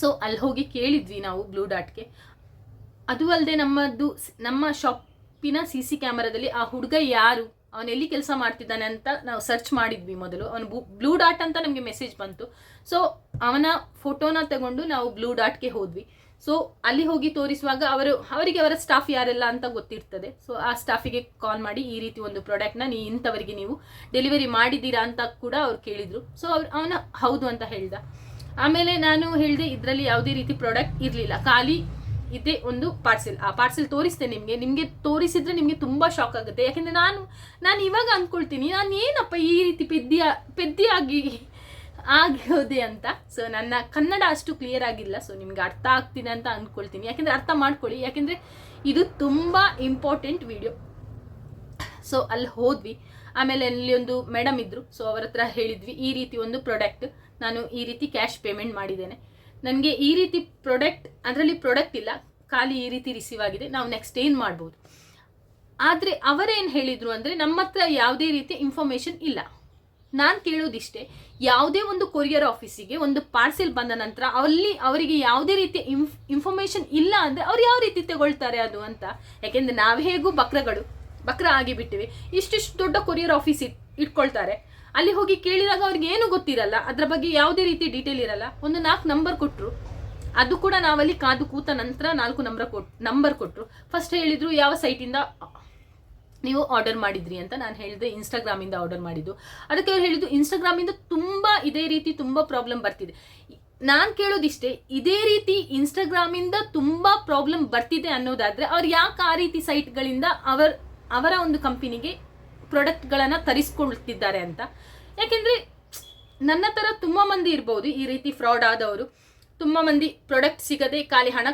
ಸೊ ಅಲ್ಲಿ ಹೋಗಿ ಕೇಳಿದ್ವಿ ನಾವು ಬ್ಲೂ ಡಾಟ್ಗೆ ಅದು ಅಲ್ಲದೆ ನಮ್ಮದು ನಮ್ಮ ಶಾಪಿನ ಸಿ ಸಿ ಕ್ಯಾಮರಾದಲ್ಲಿ ಆ ಹುಡುಗ ಯಾರು, ಅವನು ಎಲ್ಲಿ ಕೆಲಸ ಮಾಡ್ತಿದ್ದಾನೆ ಅಂತ ನಾವು ಸರ್ಚ್ ಮಾಡಿದ್ವಿ ಮೊದಲು. ಅವನು ಬ್ಲೂ ಡಾಟ್ ಅಂತ ನಮಗೆ ಮೆಸೇಜ್ ಬಂತು. ಸೊ ಅವನ ಫೋಟೋನ ತಗೊಂಡು ನಾವು ಬ್ಲೂ ಡಾಟ್ಗೆ ಹೋದ್ವಿ. ಸೊ ಅಲ್ಲಿ ಹೋಗಿ ತೋರಿಸುವಾಗ ಅವರು, ಅವರಿಗೆ ಅವರ ಸ್ಟಾಫ್ ಯಾರೆಲ್ಲ ಅಂತ ಗೊತ್ತಿರ್ತದೆ. ಸೊ ಆ ಸ್ಟಾಫಿಗೆ ಕಾಲ್ ಮಾಡಿ, ಈ ರೀತಿ ಒಂದು ಪ್ರಾಡಕ್ಟ್ನ ನೀ ಇಂಥವರಿಗೆ ನೀವು ಡೆಲಿವರಿ ಮಾಡಿದ್ದೀರಾ ಅಂತ ಕೂಡ ಅವ್ರು ಕೇಳಿದರು. ಸೊ ಅವ್ರು, ಅವನ ಹೌದು ಅಂತ ಹೇಳ್ದ. ಆಮೇಲೆ ನಾನು ಹೇಳಿದೆ, ಇದರಲ್ಲಿ ಯಾವುದೇ ರೀತಿ ಪ್ರಾಡಕ್ಟ್ ಇರಲಿಲ್ಲ. ಖಾಲಿ ಇದೇ ಒಂದು ಪಾರ್ಸೆಲ್ ಆ ಪಾರ್ಸೆಲ್ ತೋರಿಸ್ತೇನೆ ನಿಮಗೆ. ನಿಮಗೆ ತೋರಿಸಿದ್ರೆ ನಿಮಗೆ ತುಂಬ ಶಾಕ್ ಆಗುತ್ತೆ. ಯಾಕೆಂದರೆ ನಾನು ನಾನು ಇವಾಗ ಅಂದ್ಕೊಳ್ತೀನಿ ನಾನು ಏನಪ್ಪ ಈ ರೀತಿ ಪೆದ್ದಿಯ, ಪೆದ್ದಿಯಾಗಿ ಆಗೋದೆ ಅಂತ. ಸೊ ನನ್ನ ಕನ್ನಡ ಅಷ್ಟು ಕ್ಲಿಯರ್ ಆಗಿಲ್ಲ. ಸೊ ನಿಮ್ಗೆ ಅರ್ಥ ಆಗ್ತಿದೆ ಅಂತ ಅಂದ್ಕೊಳ್ತೀನಿ ಯಾಕೆಂದರೆ ಅರ್ಥ ಮಾಡ್ಕೊಳ್ಳಿ. ಯಾಕೆಂದರೆ ಇದು ತುಂಬ ಇಂಪಾರ್ಟೆಂಟ್ ವಿಡಿಯೋ ಸೊ ಅಲ್ಲಿ ಹೋದ್ವಿ. ಆಮೇಲೆ ಅಲ್ಲಿ ಒಂದು ಮೇಡಮ್ ಇದ್ದರು ಸೊ ಅವರ ಹತ್ರ ಹೇಳಿದ್ವಿ, ಈ ರೀತಿ ಒಂದು ಪ್ರಾಡಕ್ಟ್ ನಾನು ಈ ರೀತಿ ಕ್ಯಾಶ್ ಪೇಮೆಂಟ್ ಮಾಡಿದ್ದೇನೆ. ನನಗೆ ಈ ರೀತಿ ಪ್ರಾಡಕ್ಟ್ ಅದರಲ್ಲಿ ಪ್ರಾಡಕ್ಟ್ ಇಲ್ಲ. ಖಾಲಿ ಈ ರೀತಿ ರಿಸೀವ್ ಆಗಿದೆ. ನಾವು ನೆಕ್ಸ್ಟ್ ಏನು ಮಾಡ್ಬೋದು? ಆದರೆ ಅವರೇನು ಹೇಳಿದರು ಅಂದರೆ, ನಮ್ಮ ಹತ್ರ ಯಾವುದೇ ರೀತಿ ಇನ್ಫಾರ್ಮೇಷನ್ ಇಲ್ಲ. ನಾನು ಕೇಳೋದಿಷ್ಟೇ ಯಾವುದೇ ಒಂದು ಕೊರಿಯರ್ ಆಫೀಸಿಗೆ ಒಂದು ಪಾರ್ಸೆಲ್ ಬಂದ ನಂತರ ಅಲ್ಲಿ ಅವರಿಗೆ ಯಾವುದೇ ರೀತಿಯ ಇನ್ಫ್ ಇನ್ಫಾರ್ಮೇಷನ್ ಇಲ್ಲ ಅಂದರೆ ಅವ್ರು ಯಾವ ರೀತಿ ತಗೊಳ್ತಾರೆ ಅದು ಅಂತ. ಯಾಕೆಂದರೆ ನಾವು ಹೇಗೂ ಬಕ್ರಗಳು, ಬಕ್ರ ಆಗಿಬಿಟ್ಟಿವೆ. ಇಷ್ಟಿಷ್ಟು ದೊಡ್ಡ ಕೊರಿಯರ್ ಆಫೀಸ್ ಇಟ್ ಇಟ್ಕೊಳ್ತಾರೆ. ಅಲ್ಲಿ ಹೋಗಿ ಕೇಳಿದಾಗ ಅವ್ರಿಗೆ ಏನು ಗೊತ್ತಿರಲ್ಲ. ಅದರ ಬಗ್ಗೆ ಯಾವುದೇ ರೀತಿ ಡೀಟೇಲ್ ಇರಲ್ಲ. ಒಂದು ನಾಲ್ಕು ನಂಬರ್ ಕೊಟ್ಟರು ಅದು ಕೂಡ ನಾವಲ್ಲಿ ಕಾದು ಕೂತ ನಂತರ ನಾಲ್ಕು ನಂಬರ್ ಕೊಟ್ ನಂಬರ್ ಕೊಟ್ಟರು ಫಸ್ಟ್ ಹೇಳಿದರು ಯಾವ ಸೈಟಿಂದ ನೀವು ಆರ್ಡರ್ ಮಾಡಿದ್ರಿ ಅಂತ ನಾನು ಹೇಳಿದೆ ಇನ್ಸ್ಟಾಗ್ರಾಮಿಂದ ಆರ್ಡರ್ ಮಾಡಿದ್ದು. ಅದಕ್ಕೆ ಅವ್ರು ಹೇಳಿದ್ದು ಇನ್ಸ್ಟಾಗ್ರಾಮಿಂದ ತುಂಬ ಇದೇ ರೀತಿ ತುಂಬ ಪ್ರಾಬ್ಲಮ್ ಬರ್ತಿದೆ. ನಾನು ಕೇಳೋದಿಷ್ಟೇ, ಇದೇ ರೀತಿ ಇನ್ಸ್ಟಾಗ್ರಾಮಿಂದ ತುಂಬ ಪ್ರಾಬ್ಲಮ್ ಬರ್ತಿದೆ ಅನ್ನೋದಾದರೆ ಅವ್ರು ಯಾಕೆ ಆ ರೀತಿ ಸೈಟ್ಗಳಿಂದ ಅವರ್, ಅವರ ಒಂದು ಕಂಪನಿಗೆ ಪ್ರಾಡಕ್ಟ್ಗಳನ್ನು ತರಿಸ್ಕೊಳ್ತಿದ್ದಾರೆ ಅಂತ. ಯಾಕೆಂದರೆ ನನ್ನ ಥರ ತುಂಬ ಮಂದಿ ಇರ್ಬೋದು ಈ ರೀತಿ ಫ್ರಾಡ್ ಆದವರು. ತುಂಬ ಮಂದಿ ಪ್ರಾಡಕ್ಟ್ ಸಿಗದೆ ಖಾಲಿ ಹಣ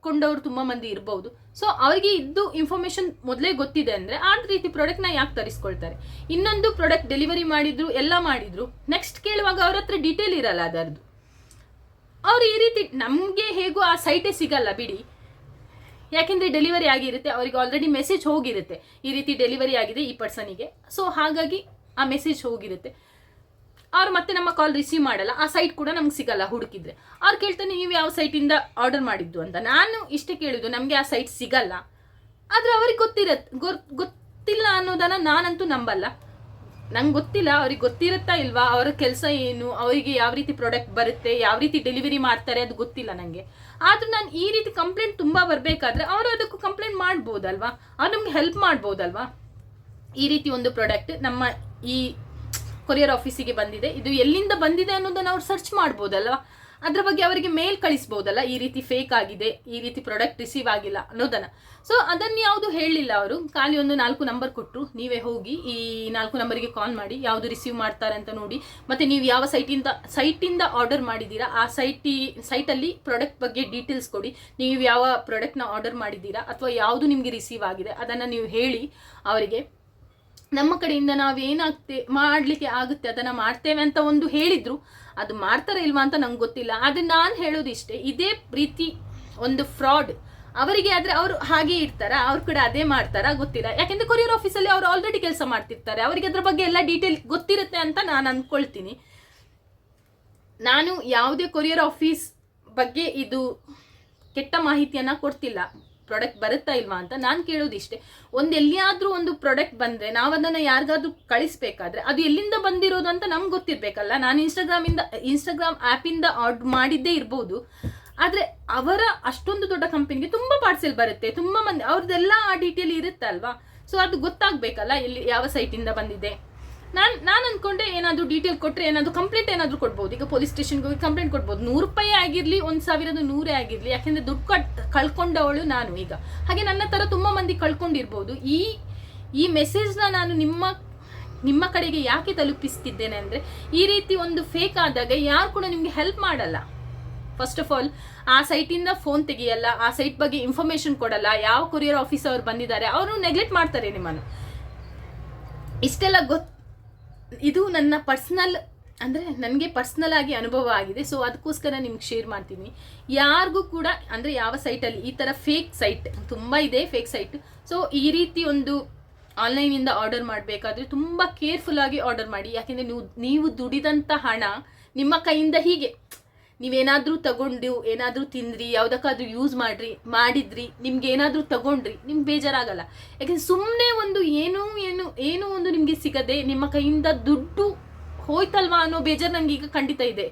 ಕಳ್ಕೊಂಡವರು ತುಂಬ ಮಂದಿ ಇರಬಹುದು ಸೊ ಅವರಿಗೆ ಇದ್ದು ಇನ್ಫಾರ್ಮೇಷನ್ ಮೊದಲೇ ಗೊತ್ತಿದೆ ಅಂದರೆ ಆ ರೀತಿ ಪ್ರಾಡಕ್ಟ್ನ ಯಾಕೆ ತರಿಸ್ಕೊಳ್ತಾರೆ? ಇನ್ನೊಂದು ಪ್ರಾಡಕ್ಟ್ ಡೆಲಿವರಿ ಮಾಡಿದ್ರು, ಎಲ್ಲ ಮಾಡಿದ್ರು ನೆಕ್ಸ್ಟ್ ಕೇಳುವಾಗ ಅವ್ರ ಹತ್ರ ಡೀಟೇಲ್ ಇರಲ್ಲ ಅದರದ್ದು. ಅವ್ರು ಈ ರೀತಿ ನಮಗೆ ಹೇಗೂ ಆ ಸೈಟೇ ಸಿಗಲ್ಲ ಬಿಡಿ. ಯಾಕೆಂದರೆ ಡೆಲಿವರಿ ಆಗಿರುತ್ತೆ, ಅವರಿಗೆ ಆಲ್ರೆಡಿ ಮೆಸೇಜ್ ಹೋಗಿರುತ್ತೆ. ಈ ರೀತಿ ಡೆಲಿವರಿ ಆಗಿದೆ ಈ ಪರ್ಸನಿಗೆ ಸೊ ಹಾಗಾಗಿ ಆ ಮೆಸೇಜ್ ಹೋಗಿರುತ್ತೆ. ಅವ್ರು ಮತ್ತೆ ನಮ್ಮ ಕಾಲ್ ರಿಸೀವ್ ಮಾಡಲ್ಲ. ಆ ಸೈಟ್ ಕೂಡ ನಮ್ಗೆ ಸಿಗಲ್ಲ ಹುಡುಕಿದ್ರೆ. ಅವ್ರು ಕೇಳ್ತಾನೆ, ನೀವು ಯಾವ ಸೈಟಿಂದ ಆರ್ಡರ್ ಮಾಡಿದ್ದು? ಅಂತ. ನಾನು ಇಷ್ಟೇ ಕೇಳಿದ್ದು ನಮಗೆ ಆ ಸೈಟ್ ಸಿಗಲ್ಲ. ಆದರೆ ಅವ್ರಿಗೆ ಗೊತ್ತಿರತ್ ಗೊತ್ತಿಲ್ಲ ಅನ್ನೋದನ್ನ ನಾನಂತೂ ನಂಬಲ್ಲ. ನಂಗೆ ಗೊತ್ತಿಲ್ಲ, ಅವ್ರಿಗೆ ಗೊತ್ತಿರುತ್ತಾ ಇಲ್ವಾ? ಅವರ ಕೆಲಸ ಏನು? ಅವರಿಗೆ ಯಾವ ರೀತಿ ಪ್ರಾಡಕ್ಟ್ ಬರುತ್ತೆ? ಯಾವ ರೀತಿ ಡೆಲಿವರಿ ಮಾಡ್ತಾರೆ? ಅದು ಗೊತ್ತಿಲ್ಲ ನನಗೆ ಆದರೂ ನಾನು ಈ ರೀತಿ ಕಂಪ್ಲೇಂಟ್ ತುಂಬ ಬರಬೇಕಾದ್ರೆ ಅವರು ಅದಕ್ಕೂ ಕಂಪ್ಲೇಂಟ್ ಮಾಡ್ಬೋದಲ್ವಾ? ಅವ್ರು ನಮ್ಗೆ ಹೆಲ್ಪ್ ಮಾಡ್ಬೋದಲ್ವಾ? ಈ ರೀತಿ ಒಂದು ಪ್ರಾಡಕ್ಟ್ ನಮ್ಮ ಈ ಕೊರಿಯರ್ ಆಫೀಸಿಗೆ ಬಂದಿದೆ. ಇದು ಎಲ್ಲಿಂದ ಬಂದಿದೆ ಅನ್ನೋದನ್ನು ಅವ್ರು ಸರ್ಚ್ ಮಾಡ್ಬೋದಲ್ವಾ? ಅದ್ರ ಬಗ್ಗೆ ಅವರಿಗೆ ಮೇಲ್ ಕಳಿಸ್ಬೋದಲ್ಲ, ಈ ರೀತಿ ಫೇಕ್ ಆಗಿದೆ, ಈ ರೀತಿ ಪ್ರಾಡಕ್ಟ್ ರಿಸೀವ್ ಆಗಿಲ್ಲ ಅನ್ನೋದನ್ನ. ಸೊ ಅದನ್ನ ಯಾವುದು ಹೇಳಲಿಲ್ಲ ಅವರು. ಖಾಲಿ ಒಂದು ನಾಲ್ಕು ನಂಬರ್ ಕೊಟ್ಟರು ನೀವೇ ಹೋಗಿ ಈ ನಾಲ್ಕು ನಂಬರಿಗೆ ಕಾಲ್ ಮಾಡಿ, ಯಾವುದು ರಿಸೀವ್ ಮಾಡ್ತಾರೆ ಅಂತ ನೋಡಿ. ಮತ್ತೆ ನೀವು ಯಾವ ಸೈಟಿಂದ ಸೈಟಿಂದ ಆರ್ಡರ್ ಮಾಡಿದ್ದೀರಾ, ಆ ಸೈಟಿ ಸೈಟಲ್ಲಿ ಪ್ರಾಡಕ್ಟ್ ಬಗ್ಗೆ ಡೀಟೇಲ್ಸ್ ಕೊಡಿ. ನೀವು ಯಾವ ಪ್ರಾಡಕ್ಟ್ನ ಆರ್ಡರ್ ಮಾಡಿದ್ದೀರಾ, ಅಥವಾ ಯಾವುದು ನಿಮಗೆ ರಿಸೀವ್ ಆಗಿದೆ, ಅದನ್ನು ನೀವು ಹೇಳಿ ಅವರಿಗೆ. ನಮ್ಮ ಕಡೆಯಿಂದ ನಾವು ಏನಾಗ್ತೆ, ಮಾಡಲಿಕ್ಕೆ ಆಗುತ್ತೆ, ಅದನ್ನು ಮಾಡ್ತೇವೆ ಅಂತ ಒಂದು ಹೇಳಿದ್ರು. ಅದು ಮಾಡ್ತಾರೆ ಇಲ್ವಾ ಅಂತ ನಂಗೆ ಗೊತ್ತಿಲ್ಲ. ಆದರೆ ನಾನು ಹೇಳೋದಿಷ್ಟೇ, ಇದೇ ಪ್ರೀತಿ, ಒಂದು ಫ್ರಾಡ್. ಅವರಿಗೆ ಆದರೆ ಅವರು ಹಾಗೆ ಇರ್ತಾರ ಅವ್ರ ಕೂಡ ಅದೇ ಮಾಡ್ತಾರಾ ಗೊತ್ತಿಲ್ಲ. ಯಾಕೆಂದ್ರೆ ಕೊರಿಯರ್ ಆಫೀಸಲ್ಲಿ ಅವರು ಆಲ್ರೆಡಿ ಕೆಲಸ ಮಾಡ್ತಿರ್ತಾರೆ. ಅವರಿಗೆ ಅದ್ರ ಬಗ್ಗೆ ಎಲ್ಲ ಡೀಟೇಲ್ ಗೊತ್ತಿರುತ್ತೆ ಅಂತ ನಾನು ಅಂದ್ಕೊಳ್ತೀನಿ ನಾನು ಯಾವುದೇ ಕೊರಿಯರ್ ಆಫೀಸ್ ಬಗ್ಗೆ ಇದು ಕೆಟ್ಟ ಮಾಹಿತಿಯನ್ನು ಕೊಡ್ತಿಲ್ಲ. ಪ್ರಾಡಕ್ಟ್ ಬರುತ್ತಾ ಇಲ್ವಾ ಅಂತ ನಾನು ಕೇಳೋದು ಇಷ್ಟೇ ಒಂದು ಎಲ್ಲಿಯಾದರೂ ಒಂದು ಪ್ರಾಡಕ್ಟ್ ಬಂದರೆ ನಾವು ಅದನ್ನು ಯಾರಿಗಾದ್ರೂ ಕಳಿಸ್ಬೇಕಾದ್ರೆ ಅದು ಎಲ್ಲಿಂದ ಬಂದಿರೋದು ಅಂತ ನಮ್ಗೆ ಗೊತ್ತಿರಬೇಕಲ್ಲ. ನಾನು ಇನ್ಸ್ಟಾಗ್ರಾಮಿಂದ ಇನ್ಸ್ಟಾಗ್ರಾಮ್ ಆ್ಯಪಿಂದ ಆರ್ಡರ್ ಮಾಡಿದ್ದೇ ಇರ್ಬೋದು. ಆದರೆ ಅವರ ಅಷ್ಟೊಂದು ದೊಡ್ಡ ಕಂಪನಿಗೆ ತುಂಬ ಪಾರ್ಸೆಲ್ ಬರುತ್ತೆ. ತುಂಬ ಮಂದಿ ಅವ್ರದ್ದೆಲ್ಲ ಆ ಡೀಟೇಲ್ ಇರುತ್ತೆ ಅಲ್ವಾ ಸೊ ಅದು ಗೊತ್ತಾಗಬೇಕಲ್ಲ ಎಲ್ಲಿ ಯಾವ ಸೈಟಿಂದ ಬಂದಿದೆ. ನಾನು ನಾನು ಅಂದ್ಕೊಂಡೆ ಏನಾದರೂ ಡೀಟೇಲ್ ಕೊಟ್ಟರೆ ಏನಾದರೂ ಕಂಪ್ಲೇಂಟ್ ಏನಾದರೂ ಕೊಡ್ಬೋದು. ಈಗ ಪೊಲೀಸ್ ಸ್ಟೇಷನ್ಗೆ ಹೋಗಿ ಕಂಪ್ಲೇಂಟ್ ಕೊಡ್ಬೋದು. ನೂರು ರೂಪಾಯಿ ಆಗಿರಲಿ, ಒಂದು ಸಾವಿರದ ನೂರೇ ಆಗಿರಲಿ, ಯಾಕೆಂದರೆ ದುಡ್ಡು ಕಟ್, ಕಳ್ಕೊಂಡವಳು ನಾನು ಈಗ. ಹಾಗೆ ನನ್ನ ಥರ ತುಂಬ ಮಂದಿ ಕಳ್ಕೊಂಡಿರ್ಬೋದು. ಈ ಈ ಮೆಸೇಜ್ನ ನಾನು ನಿಮ್ಮ ನಿಮ್ಮ ಕಡೆಗೆ ಯಾಕೆ ತಲುಪಿಸ್ತಿದ್ದೇನೆ ಅಂದರೆ, ಈ ರೀತಿ ಒಂದು ಫೇಕ್ ಆದಾಗ ಯಾರು ಕೂಡ ನಿಮಗೆ ಹೆಲ್ಪ್ ಮಾಡಲ್ಲ. ಫಸ್ಟ್ ಆಫ್ ಆಲ್ ಆ ಸೈಟಿಂದ ಫೋನ್ ತೆಗಿಯಲ್ಲ, ಆ ಸೈಟ್ ಬಗ್ಗೆ ಇನ್ಫಾರ್ಮೇಶನ್ ಕೊಡಲ್ಲ. ಯಾವ ಕೊರಿಯರ್ ಆಫೀಸ್ ಅವ್ರು ಬಂದಿದ್ದಾರೆ, ಅವರು ನೆಗ್ಲೆಕ್ಟ್ ಮಾಡ್ತಾರೆ ನಿಮ್ಮನ್ನು. ಇಷ್ಟೆಲ್ಲ ಗೊತ್ತು ಇದು ನನ್ನ ಪರ್ಸ್ನಲ್, ಅಂದರೆ ನನಗೆ ಪರ್ಸ್ನಲ್ ಆಗಿ ಅನುಭವ ಆಗಿದೆ. ಸೊ ಅದಕ್ಕೋಸ್ಕರ ನಿಮ್ಗೆ ಶೇರ್ ಮಾಡ್ತೀನಿ. ಯಾರಿಗೂ ಕೂಡ, ಅಂದರೆ ಯಾವ ಸೈಟಲ್ಲಿ ಈ ಥರ ಫೇಕ್ ಸೈಟ್ ತುಂಬ ಇದೆ ಫೇಕ್ ಸೈಟ್ ಸೊ ಈ ರೀತಿ ಒಂದು ಆನ್ಲೈನಿಂದ ಆರ್ಡರ್ ಮಾಡಬೇಕಾದ್ರೆ ತುಂಬ ಕೇರ್ಫುಲ್ಲಾಗಿ ಆರ್ಡರ್ ಮಾಡಿ. ಯಾಕೆಂದರೆ ನೀವು ನೀವು ದುಡಿದಂಥ ಹಣ ನಿಮ್ಮ ಕೈಯಿಂದ ಹೀಗೆ ನೀವೇನಾದರೂ ತಗೊಂಡು, ಏನಾದರೂ ತಿಂದ್ರಿ, ಯಾವುದಕ್ಕಾದ್ರೂ ಯೂಸ್ ಮಾಡ್ರಿ, ಮಾಡಿದ್ರಿ ನಿಮ್ಗೆ ಏನಾದರೂ ತಗೊಂಡ್ರಿ, ನಿಮ್ಗೆ ಬೇಜಾರಾಗಲ್ಲ. ಯಾಕಂದ್ರೆ ಸುಮ್ಮನೆ ಒಂದು ಏನೂ, ಏನು, ಏನೂ ಒಂದು ನಿಮಗೆ ಸಿಗದೆ ನಿಮ್ಮ ಕೈಯಿಂದ ದುಡ್ಡು ಹೋಯ್ತಲ್ವಾ ಅನ್ನೋ ಬೇಜಾರು ನಂಗೆ ಈಗ ಖಂಡಿತ ಇದೆ.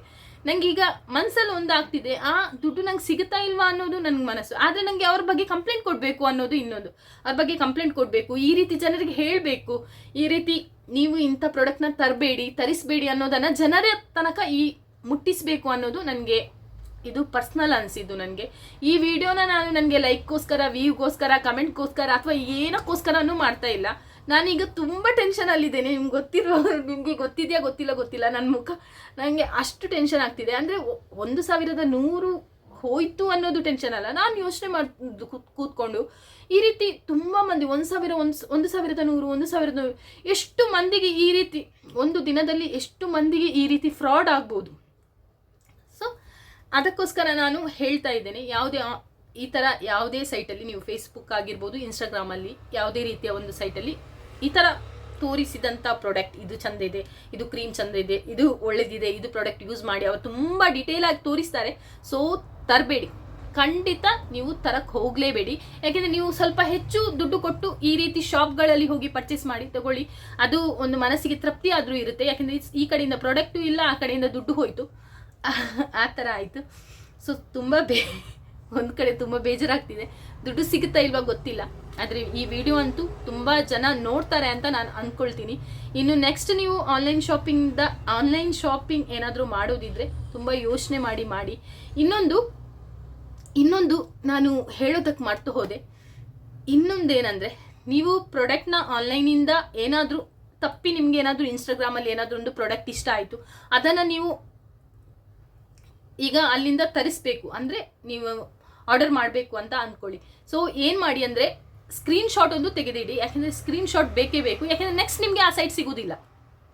ನಂಗೆ ಈಗ ಮನಸ್ಸಲ್ಲಿ ಒಂದಾಗ್ತಿದೆ, ಆ ದುಡ್ಡು ನಂಗೆ ಸಿಗುತ್ತಾ ಇಲ್ವಾ ಅನ್ನೋದು ನನಗೆ ಮನಸ್ಸು. ಆದರೆ ನನಗೆ ಅವ್ರ ಬಗ್ಗೆ ಕಂಪ್ಲೇಂಟ್ ಕೊಡಬೇಕು ಅನ್ನೋದು ಇನ್ನೊಂದು. ಅವ್ರ ಬಗ್ಗೆ ಕಂಪ್ಲೇಂಟ್ ಕೊಡಬೇಕು, ಈ ರೀತಿ ಜನರಿಗೆ ಹೇಳಬೇಕು, ಈ ರೀತಿ ನೀವು ಇಂಥ ಪ್ರಾಡಕ್ಟ್ನ ತರಬೇಡಿ, ತರಿಸಬೇಡಿ ಅನ್ನೋದನ್ನು ಜನರ ತನಕ ಈ ಮುಟ್ಟಿಸಬೇಕು ಅನ್ನೋದು ನನಗೆ ಇದು ಪರ್ಸ್ನಲ್ ಅನಿಸಿದ್ದು ನನಗೆ. ಈ ವಿಡಿಯೋನ ನಾನು ನನಗೆ ಲೈಕ್ಗೋಸ್ಕರ ವ್ಯೂಗೋಸ್ಕರ ಕಮೆಂಟ್ಗೋಸ್ಕರ ಅಥವಾ ಏನಕ್ಕೋಸ್ಕರನೂ ಮಾಡ್ತಾ ಇಲ್ಲ. ನಾನೀಗ ತುಂಬ ಟೆನ್ಷನಲ್ಲಿದ್ದೇನೆ ನಿಮ್ಗೆ ಗೊತ್ತಿರೋ, ನಿಮಗೆ ಗೊತ್ತಿದೆಯಾ, ಗೊತ್ತಿಲ್ಲ ಗೊತ್ತಿಲ್ಲ. ನನ್ನ ಮುಖ ನನಗೆ ಅಷ್ಟು ಟೆನ್ಷನ್ ಆಗ್ತಿದೆ. ಅಂದರೆ ಒಂದು ಸಾವಿರದ ನೂರು ಹೋಯ್ತು ಅನ್ನೋದು ಟೆನ್ಷನ್ ಅಲ್ಲ. ನಾನು ಯೋಚನೆ ಮಾಡಿ ಕೂತ್ಕೊಂಡು ಈ ರೀತಿ ತುಂಬ ಮಂದಿ ಒಂದು ಸಾವಿರ, ಒಂದು ಒಂದು ಸಾವಿರದ ನೂರು, ಒಂದು ಸಾವಿರದ ನೂರು, ಎಷ್ಟು ಮಂದಿಗೆ ಈ ರೀತಿ, ಒಂದು ದಿನದಲ್ಲಿ ಎಷ್ಟು ಮಂದಿಗೆ ಈ ರೀತಿ ಫ್ರಾಡ್ ಆಗ್ಬೋದು? ಅದಕ್ಕೋಸ್ಕರ ನಾನು ಹೇಳ್ತಾ ಇದ್ದೇನೆ, ಯಾವುದೇ ಈ ಥರ ಯಾವುದೇ ಸೈಟಲ್ಲಿ ನೀವು ಫೇಸ್ಬುಕ್ ಆಗಿರ್ಬೋದು ಇನ್ಸ್ಟಾಗ್ರಾಮಲ್ಲಿ ಯಾವುದೇ ರೀತಿಯ ಒಂದು ಸೈಟಲ್ಲಿ ಈ ಥರ ತೋರಿಸಿದಂಥ ಪ್ರಾಡಕ್ಟ್ ಇದು ಚಂದ ಇದೆ, ಇದು ಕ್ರೀಮ್ ಚಂದ ಇದೆ, ಇದು ಒಳ್ಳೆದಿದೆ, ಇದು ಪ್ರಾಡಕ್ಟ್ ಯೂಸ್ ಮಾಡಿ ಅವರು ತುಂಬ ಡೀಟೇಲ್ ಆಗಿ ತೋರಿಸ್ತಾರೆ. ಸೊ ತರಬೇಡಿ. ಖಂಡಿತ ನೀವು ತರಕ್ಕೆ ಹೋಗಲೇಬೇಡಿ. ಯಾಕೆಂದರೆ ನೀವು ಸ್ವಲ್ಪ ಹೆಚ್ಚು ದುಡ್ಡು ಕೊಟ್ಟು ಈ ರೀತಿ ಶಾಪ್ಗಳಲ್ಲಿ ಹೋಗಿ ಪರ್ಚೇಸ್ ಮಾಡಿ ತಗೊಳ್ಳಿ. ಅದು ಒಂದು ಮನಸ್ಸಿಗೆ ತೃಪ್ತಿ ಆದರೂ ಇರುತ್ತೆ. ಯಾಕೆಂದರೆ ಈ ಕಡೆಯಿಂದ ಪ್ರಾಡಕ್ಟು ಇಲ್ಲ, ಆ ಕಡೆಯಿಂದ ದುಡ್ಡು ಹೋಯಿತು. ಆ ಥರ ಆಯಿತು. ಸೊ ತುಂಬ ಬೇ, ಒಂದು ಕಡೆ ತುಂಬ ಬೇಜಾರಾಗ್ತಿದೆ. ದುಡ್ಡು ಸಿಗುತ್ತಾ ಇಲ್ವಾ ಗೊತ್ತಿಲ್ಲ. ಆದರೆ ಈ ವಿಡಿಯೋ ಅಂತೂ ತುಂಬ ಜನ ನೋಡ್ತಾರೆ ಅಂತ ನಾನು ಅಂದ್ಕೊಳ್ತೀನಿ ಇನ್ನು ನೆಕ್ಸ್ಟ್ ನೀವು ಆನ್ಲೈನ್ ಶಾಪಿಂಗ್ದ ಆನ್ಲೈನ್ ಶಾಪಿಂಗ್ ಏನಾದರೂ ಮಾಡೋದಿದ್ರೆ ತುಂಬ ಯೋಚನೆ ಮಾಡಿ ಮಾಡಿ. ಇನ್ನೊಂದು ಇನ್ನೊಂದು ನಾನು ಹೇಳೋದಕ್ಕೆ ಮರ್ತು ಹೋದೆ. ಇನ್ನೊಂದೇನೆಂದರೆ, ನೀವು ಪ್ರಾಡಕ್ಟ್ನ ಆನ್ಲೈನಿಂದ ಏನಾದರೂ ತಪ್ಪಿ ನಿಮ್ಗೆ ಏನಾದರೂ ಇನ್ಸ್ಟಾಗ್ರಾಮಲ್ಲಿ ಏನಾದರೂ ಒಂದು ಪ್ರಾಡಕ್ಟ್ ಇಷ್ಟ ಆಯಿತು, ಅದನ್ನು ನೀವು ಈಗ ಅಲ್ಲಿಂದ ತರಿಸ್ಬೇಕು. ಅಂದರೆ ನೀವು ಆರ್ಡರ್ ಮಾಡಬೇಕು ಅಂತ ಅಂದ್ಕೊಳ್ಳಿ ಸೊ ಏನು ಮಾಡಿ ಅಂದರೆ ಸ್ಕ್ರೀನ್ ಶಾಟ್ ಒಂದು ತೆಗೆದಿಡಿ. ಯಾಕೆಂದರೆ ಸ್ಕ್ರೀನ್ಶಾಟ್ ಬೇಕೇ ಬೇಕು. ಯಾಕೆಂದರೆ ನೆಕ್ಸ್ಟ್ ನಿಮಗೆ ಆ ಸೈಟ್ ಸಿಗೋದಿಲ್ಲ.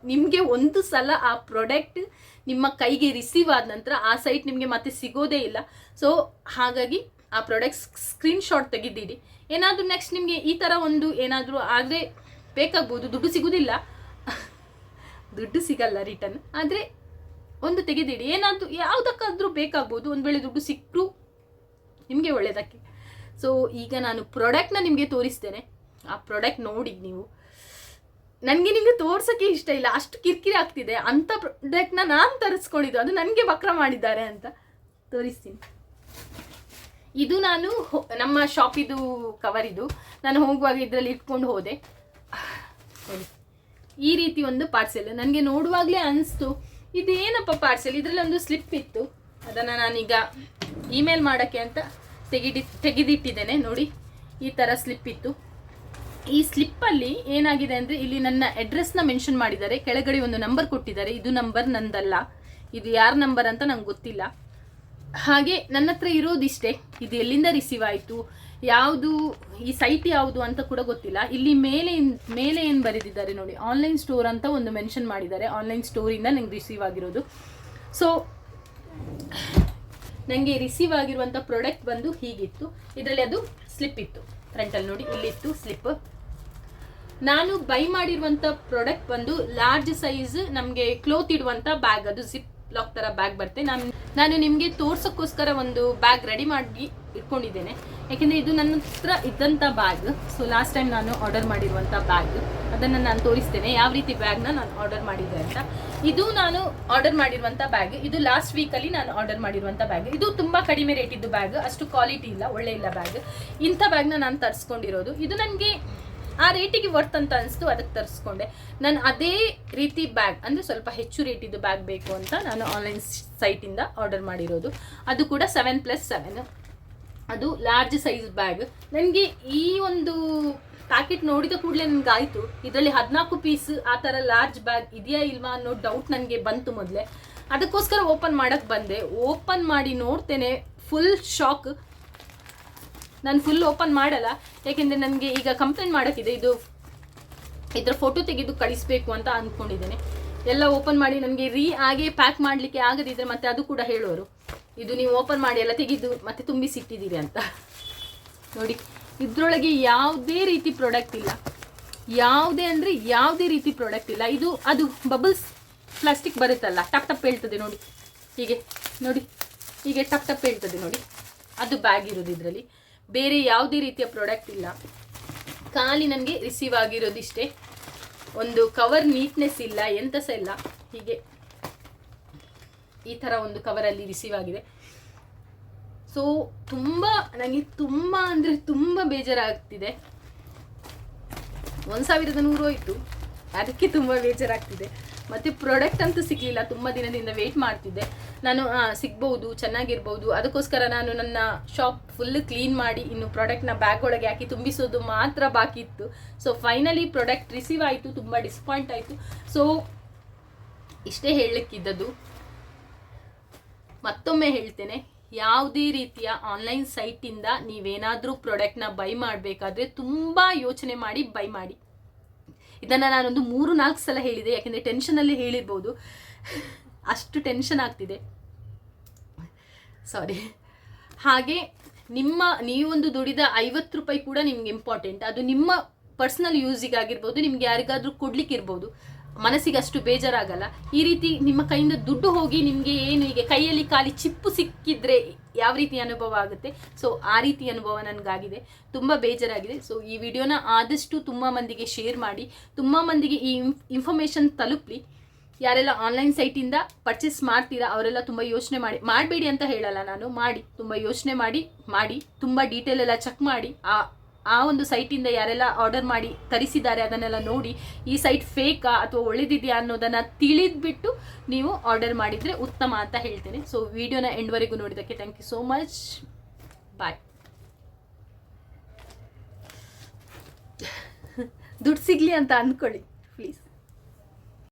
ನಿಮಗೆ ಒಂದು ಸಲ ಆ ಪ್ರಾಡಕ್ಟ್ ನಿಮ್ಮ ಕೈಗೆ ರಿಸೀವ್ ಆದ ನಂತರ ಆ ಸೈಟ್ ನಿಮಗೆ ಮತ್ತೆ ಸಿಗೋದೇ ಇಲ್ಲ. ಸೊ ಹಾಗಾಗಿ ಆ ಪ್ರಾಡಕ್ಟ್ ಸ್ಕ್ರೀನ್ ಶಾಟ್ ತೆಗೆದಿಡಿ. ಏನಾದರೂ ನೆಕ್ಸ್ಟ್ ನಿಮಗೆ ಈ ಥರ ಒಂದು ಏನಾದರೂ ಆದರೆ ಬೇಕಾಗ್ಬೋದು. ದುಡ್ಡು ಸಿಗೋದಿಲ್ಲ. ದುಡ್ಡು ಸಿಗಲ್ಲ ರಿಟರ್ನ್ ಆದರೆ ಒಂದು ತೆಗೆದಿಡಿ. ಏನಾದರೂ ಯಾವುದಕ್ಕಾದರೂ ಬೇಕಾಗ್ಬೋದು. ಒಂದು ವೇಳೆ ದುಡ್ಡು ಸಿಕ್ಕರೂ ನಿಮಗೆ ಒಳ್ಳೆಯದಕ್ಕೆ ಸೊ ಈಗ ನಾನು ಪ್ರಾಡಕ್ಟ್ನ ನಿಮಗೆ ತೋರಿಸ್ತೇನೆ. ಆ ಪ್ರಾಡಕ್ಟ್ ನೋಡಿ ನೀವು. ನನಗೆ ನಿಮಗೆ ತೋರ್ಸೋಕ್ಕೆ ಇಷ್ಟ ಇಲ್ಲ. ಅಷ್ಟು ಕಿರಿಕಿರಿ ಆಗ್ತಿದೆ. ಅಂಥ ಪ್ರಾಡಕ್ಟ್ನ ನಾನು ತರಿಸ್ಕೊಂಡಿದ್ದು. ಅದು ನನಗೆ ವಕ್ರ ಮಾಡಿದ್ದಾರೆ ಅಂತ ತೋರಿಸ್ತೀನಿ. ಇದು ನಾನು ನಮ್ಮ ಶಾಪಿದು ಕವರ್ ಇದು. ನಾನು ಹೋಗುವಾಗ ಇದರಲ್ಲಿ ಇಟ್ಕೊಂಡು ಹೋದೆ. ಈ ರೀತಿ ಒಂದು ಪಾರ್ಸೆಲ್ ನನಗೆ ನೋಡುವಾಗಲೇ ಅನಿಸ್ತು. ಇದೇನಪ್ಪ ಪಾರ್ಸೆಲ್ ಇದರಲ್ಲಿ ಒಂದು ಸ್ಲಿಪ್ ಇತ್ತು. ಅದನ್ನು ನಾನೀಗ ಇಮೇಲ್ ಮಾಡೋಕ್ಕೆ ಅಂತ ತೆಗಿಡಿ ತೆಗೆದಿಟ್ಟಿದ್ದೇನೆ, ನೋಡಿ. ಈ ಥರ ಸ್ಲಿಪ್ ಇತ್ತು. ಈ ಸ್ಲಿಪ್ಪಲ್ಲಿ ಏನಾಗಿದೆ ಅಂದರೆ ಇಲ್ಲಿ ನನ್ನ ಅಡ್ರೆಸ್ನ ಮೆನ್ಷನ್ ಮಾಡಿದ್ದಾರೆ. ಕೆಳಗಡೆ ಒಂದು ನಂಬರ್ ಕೊಟ್ಟಿದ್ದಾರೆ. ಇದು ನಂಬರ್ ನಂದಲ್ಲ. ಇದು ಯಾರ ನಂಬರ್ ಅಂತ ನಂಗೆ ಗೊತ್ತಿಲ್ಲ. ಹಾಗೆ ನನ್ನ ಹತ್ರ ಇರೋದಿಷ್ಟೇ. ಇದು ಎಲ್ಲಿಂದ ರಿಸೀವ್ ಆಯಿತು? ಯಾವುದು, ಈ ಸೈಟ್ ಯಾವುದು ಅಂತ ಕೂಡ ಗೊತ್ತಿಲ್ಲ. ಇಲ್ಲಿ ಮೇಲೆ ಮೇಲೆ ಏನು ಬರೆದಿದ್ದಾರೆ ನೋಡಿ ಆನ್ಲೈನ್ ಸ್ಟೋರ್ ಅಂತ ಒಂದು ಮೆನ್ಷನ್ ಮಾಡಿದ್ದಾರೆ. ಆನ್ಲೈನ್ ಸ್ಟೋರಿಂದ ನಂಗೆ ರಿಸೀವ್ ಆಗಿರೋದು. ಸೊ ನನಗೆ ರಿಸೀವ್ ಆಗಿರುವಂಥ ಪ್ರಾಡಕ್ಟ್ ಬಂದು ಹೀಗಿತ್ತು. ಇದರಲ್ಲಿ ಅದು ಸ್ಲಿಪ್ ಇತ್ತು. ಫ್ರಂಟಲ್ಲಿ ನೋಡಿ, ಇಲ್ಲಿತ್ತು ಸ್ಲಿಪ್ ನಾನು ಬೈ ಮಾಡಿರುವಂಥ ಪ್ರಾಡಕ್ಟ್ ಬಂದು ಲಾರ್ಜ್ ಸೈಜ್ ನಮಗೆ ಕ್ಲೋತ್ ಇಡುವಂಥ ಬ್ಯಾಗ್ ಅದು ಜಿಪ್ ಲಾಕ್ ಥರ ಬ್ಯಾಗ್ ಬರುತ್ತೆ ನಾನು ನಾನು ನಿಮಗೆ ತೋರ್ಸೋಕ್ಕೋಸ್ಕರ ಒಂದು ಬ್ಯಾಗ್ ರೆಡಿ ಮಾಡಿ ಇಟ್ಕೊಂಡಿದ್ದೇನೆ. ಯಾಕೆಂದರೆ ಇದು ನನ್ನ ಹತ್ರ ಇದ್ದಂಥ ಬ್ಯಾಗ್ ಸೊ ಲಾಸ್ಟ್ ಟೈಮ್ ನಾನು ಆರ್ಡರ್ ಮಾಡಿರುವಂಥ ಬ್ಯಾಗ್ ಅದನ್ನು ನಾನು ತೋರಿಸ್ತೇನೆ. ಯಾವ ರೀತಿ ಬ್ಯಾಗ್ನ ನಾನು ಆರ್ಡರ್ ಮಾಡಿದ್ದೆ ಅಂತ. ಇದು ನಾನು ಆರ್ಡರ್ ಮಾಡಿರುವಂಥ ಬ್ಯಾಗ್ ಇದು ಲಾಸ್ಟ್ ವೀಕಲ್ಲಿ ನಾನು ಆರ್ಡರ್ ಮಾಡಿರುವಂಥ ಬ್ಯಾಗ್ ಇದು ತುಂಬ ಕಡಿಮೆ ರೇಟ್ ಇದ್ದು ಬ್ಯಾಗ್ ಅಷ್ಟು ಕ್ವಾಲಿಟಿ ಇಲ್ಲ, ಒಳ್ಳೆ ಇಲ್ಲ ಬ್ಯಾಗ್ ಇಂಥ ಬ್ಯಾಗ್ನ ನಾನು ತರಿಸ್ಕೊಂಡಿರೋದು. ಇದು ನನಗೆ ಆ ರೇಟಿಗೆ ವರ್ತ್ ಅಂತ ಅನಿಸ್ತು, ಅದಕ್ಕೆ ತರಿಸ್ಕೊಂಡೆ. ನಾನು ಅದೇ ರೀತಿ ಬ್ಯಾಗ್ ಅಂದರೆ ಸ್ವಲ್ಪ ಹೆಚ್ಚು ರೇಟಿದ್ದು ಬ್ಯಾಗ್ ಬೇಕು ಅಂತ ನಾನು ಆನ್ಲೈನ್ ಸೈಟಿಂದ ಆರ್ಡರ್ ಮಾಡಿರೋದು. ಅದು ಕೂಡ ಸೆವೆನ್ ಪ್ಲಸ್ ಸೆವೆನ್ ಅದು ಲಾರ್ಜ್ ಸೈಜ್ ಬ್ಯಾಗ್ ನನಗೆ ಈ ಒಂದು ಪ್ಯಾಕೆಟ್ ನೋಡಿದ ಕೂಡಲೇ ನನಗೆ ಆಯಿತು ಇದರಲ್ಲಿ ಹದಿನಾಲ್ಕು ಪೀಸ್ ಆ ಥರ ಲಾರ್ಜ್ ಬ್ಯಾಗ್ ಇದೆಯಾ ಇಲ್ವಾ ಅನ್ನೋ ಡೌಟ್ ನನಗೆ ಬಂತು ಮೊದಲೇ. ಅದಕ್ಕೋಸ್ಕರ ಓಪನ್ ಮಾಡೋಕ್ಕೆ ಬಂದೆ. ಓಪನ್ ಮಾಡಿ ನೋಡ್ತೇನೆ. ಫುಲ್ ಶಾಕ್ ನಾನು ಫುಲ್ ಓಪನ್ ಮಾಡಲ್ಲ. ಯಾಕೆಂದರೆ ನನಗೆ ಈಗ ಕಂಪ್ಲೇಂಟ್ ಮಾಡೋಕ್ಕಿದೆ. ಇದು ಇದರ ಫೋಟೋ ತೆಗೆದು ಕಳಿಸ್ಬೇಕು ಅಂತ ಅಂದ್ಕೊಂಡಿದ್ದೇನೆ ಎಲ್ಲ ಓಪನ್ ಮಾಡಿ ನನಗೆ ರೀ ಹಾಗೆ ಪ್ಯಾಕ್ ಮಾಡಲಿಕ್ಕೆ ಆಗದಿದ್ದರೆ ಮತ್ತೆ ಅದು ಕೂಡ ಹೇಳೋರು. ಇದು ನೀವು ಓಪನ್ ಮಾಡಿ ಎಲ್ಲ ತೆಗೆದು ಮತ್ತೆ ತುಂಬಿಸಿಟ್ಟಿದ್ದೀರಿ ಅಂತ. ನೋಡಿ, ಇದರೊಳಗೆ ಯಾವುದೇ ರೀತಿ ಪ್ರಾಡಕ್ಟ್ ಇಲ್ಲ. ಯಾವುದೇ ಅಂದರೆ ಯಾವುದೇ ರೀತಿ ಪ್ರಾಡಕ್ಟ್ ಇಲ್ಲ. ಇದು, ಅದು ಬಬಲ್ಸ್ ಪ್ಲಾಸ್ಟಿಕ್ ಬರುತ್ತಲ್ಲ ಟಪ್ ಟಪ್ ಹೇಳ್ತದೆ ನೋಡಿ. ಹೀಗೆ ನೋಡಿ, ಹೀಗೆ ಟಪ್ ಟಪ್ ಹೇಳ್ತದೆ ನೋಡಿ. ಅದು ಬ್ಯಾಗ್ ಇರೋದು ಇದರಲ್ಲಿ. ಬೇರೆ ಯಾವುದೇ ರೀತಿಯ ಪ್ರಾಡಕ್ಟ್ ಇಲ್ಲ. ಖಾಲಿ ನನಗೆ ರಿಸೀವ್ ಆಗಿರೋದಿಷ್ಟೇ. ಒಂದು ಕವರ್ ನೀಟ್ನೆಸ್ ಇಲ್ಲ ಎಂಥ ಸಹ ಇಲ್ಲ. ಹೀಗೆ. ಈ ಥರ ಒಂದು ಕವರಲ್ಲಿ ರಿಸೀವ್ ಆಗಿದೆ. ಸೊ ತುಂಬ ನನಗೆ ತುಂಬ ಅಂದರೆ ತುಂಬ ಬೇಜಾರಾಗ್ತಿದೆ. ಒಂದು ಸಾವಿರದ ನೂರು ಅದಕ್ಕೆ ತುಂಬ ಬೇಜಾರಾಗ್ತಿದೆ. ಮತ್ತು ಪ್ರಾಡಕ್ಟ್ ಅಂತೂ ಸಿಗಲಿಲ್ಲ. ತುಂಬ ದಿನದಿಂದ ವೆಯ್ಟ್ ಮಾಡ್ತಿದ್ದೆ. ನಾನು ಸಿಗ್ಬೌದು ಸಿಗ್ಬೋದು, ಚೆನ್ನಾಗಿರ್ಬೋದು. ಅದಕ್ಕೋಸ್ಕರ ನಾನು ನನ್ನ ಶಾಪ್ ಫುಲ್ ಕ್ಲೀನ್ ಮಾಡಿ ಇನ್ನು ಪ್ರಾಡಕ್ಟ್ನ ಬ್ಯಾಗ್ ಒಳಗೆ ಹಾಕಿ ತುಂಬಿಸೋದು ಮಾತ್ರ ಬಾಕಿ ಇತ್ತು. ಸೊ ಫೈನಲಿ ಪ್ರಾಡಕ್ಟ್ ರಿಸೀವ್ ಆಯಿತು. ತುಂಬ ಡಿಸಪಾಯಿಂಟ್ ಆಯಿತು. ಸೊ ಇಷ್ಟೇ ಹೇಳಲಿಕ್ಕಿದ್ದದ್ದು. ಮತ್ತೊಮ್ಮೆ ಹೇಳ್ತೇನೆ, ಯಾವುದೇ ರೀತಿಯ ಆನ್ಲೈನ್ ಸೈಟಿಂದ ನೀವೇನಾದರೂ ಪ್ರಾಡಕ್ಟ್ನ ಬೈ ಮಾಡಬೇಕಾದ್ರೆ ತುಂಬ ಯೋಚನೆ ಮಾಡಿ ಬೈ ಮಾಡಿ. ಇದನ್ನು ನಾನೊಂದು ಮೂರು ನಾಲ್ಕು ಸಲ ಹೇಳಿದೆ, ಯಾಕೆಂದರೆ ಟೆನ್ಷನಲ್ಲಿ ಹೇಳಿರ್ಬೋದು. ಅಷ್ಟು ಟೆನ್ಷನ್ ಆಗ್ತಿದೆ. ಸಾರಿ ಹಾಗೆ ನಿಮ್ಮ, ನೀವೊಂದು ದುಡಿದ ಐವತ್ತು ರೂಪಾಯಿ ಕೂಡ ನಿಮ್ಗೆ ಇಂಪಾರ್ಟೆಂಟ್ ಅದು ನಿಮ್ಮ ಪರ್ಸನಲ್ ಯೂಸಿಗಾಗಿರ್ಬೋದು ನಿಮ್ಗೆ ಯಾರಿಗಾದರೂ ಕೊಡ್ಲಿಕ್ಕೆ ಇರ್ಬೋದು ಮನಸ್ಸಿಗೆ ಅಷ್ಟು ಬೇಜಾರಾಗಲ್ಲ. ಈ ರೀತಿ ನಿಮ್ಮ ಕೈಯಿಂದ ದುಡ್ಡು ಹೋಗಿ ನಿಮಗೆ ಏನು ಈಗ ಕೈಯಲ್ಲಿ ಖಾಲಿ ಚಿಪ್ಪು ಸಿಕ್ಕಿದ್ರೆ ಯಾವ ರೀತಿ ಅನುಭವ ಆಗುತ್ತೆ? ಸೊ ಆ ರೀತಿ ಅನುಭವ ನನಗಾಗಿದೆ. ತುಂಬ ಬೇಜಾರಾಗಿದೆ. ಸೊ ಈ ವಿಡಿಯೋನ ಆದಷ್ಟು ತುಂಬ ಮಂದಿಗೆ ಶೇರ್ ಮಾಡಿ, ತುಂಬ ಮಂದಿಗೆ ಈ ಇನ್ಫಾರ್ಮೇಷನ್ ತಲುಪಲಿ. ಯಾರೆಲ್ಲ ಆನ್ಲೈನ್ ಸೈಟಿಂದ ಪರ್ಚೇಸ್ ಮಾಡ್ತೀರಾ, ಅವರೆಲ್ಲ ತುಂಬ ಯೋಚನೆ ಮಾಡಿ, ಮಾಡಬೇಡಿ ಅಂತ ಹೇಳಲ್ಲ ನಾನು. ಮಾಡಿ, ತುಂಬ ಯೋಚನೆ ಮಾಡಿ ಮಾಡಿ, ತುಂಬ ಡೀಟೇಲ್ ಎಲ್ಲ ಚೆಕ್ ಮಾಡಿ, ಆ ಆ ಒಂದು ಸೈಟಿಂದ ಯಾರೆಲ್ಲ ಆರ್ಡರ್ ಮಾಡಿ ತರಿಸಿದ್ದಾರೆ ಅದನ್ನೆಲ್ಲ ನೋಡಿ, ಈ ಸೈಟ್ ಫೇಕಾ ಅಥವಾ ಒಳ್ಳೇದಿದೆಯಾ ಅನ್ನೋದನ್ನು ತಿಳಿದ್ಬಿಟ್ಟು ನೀವು ಆರ್ಡರ್ ಮಾಡಿದರೆ ಉತ್ತಮ ಅಂತ ಹೇಳ್ತೇನೆ. ಸೊ ವಿಡಿಯೋನ ಎಂಡ್ವರೆಗೂ ನೋಡಿದ್ದಕ್ಕೆ thank you so much bye ದುಡ್ಡು ಸಿಗಲಿ ಅಂತ ಅಂದ್ಕೊಳ್ಳಿ.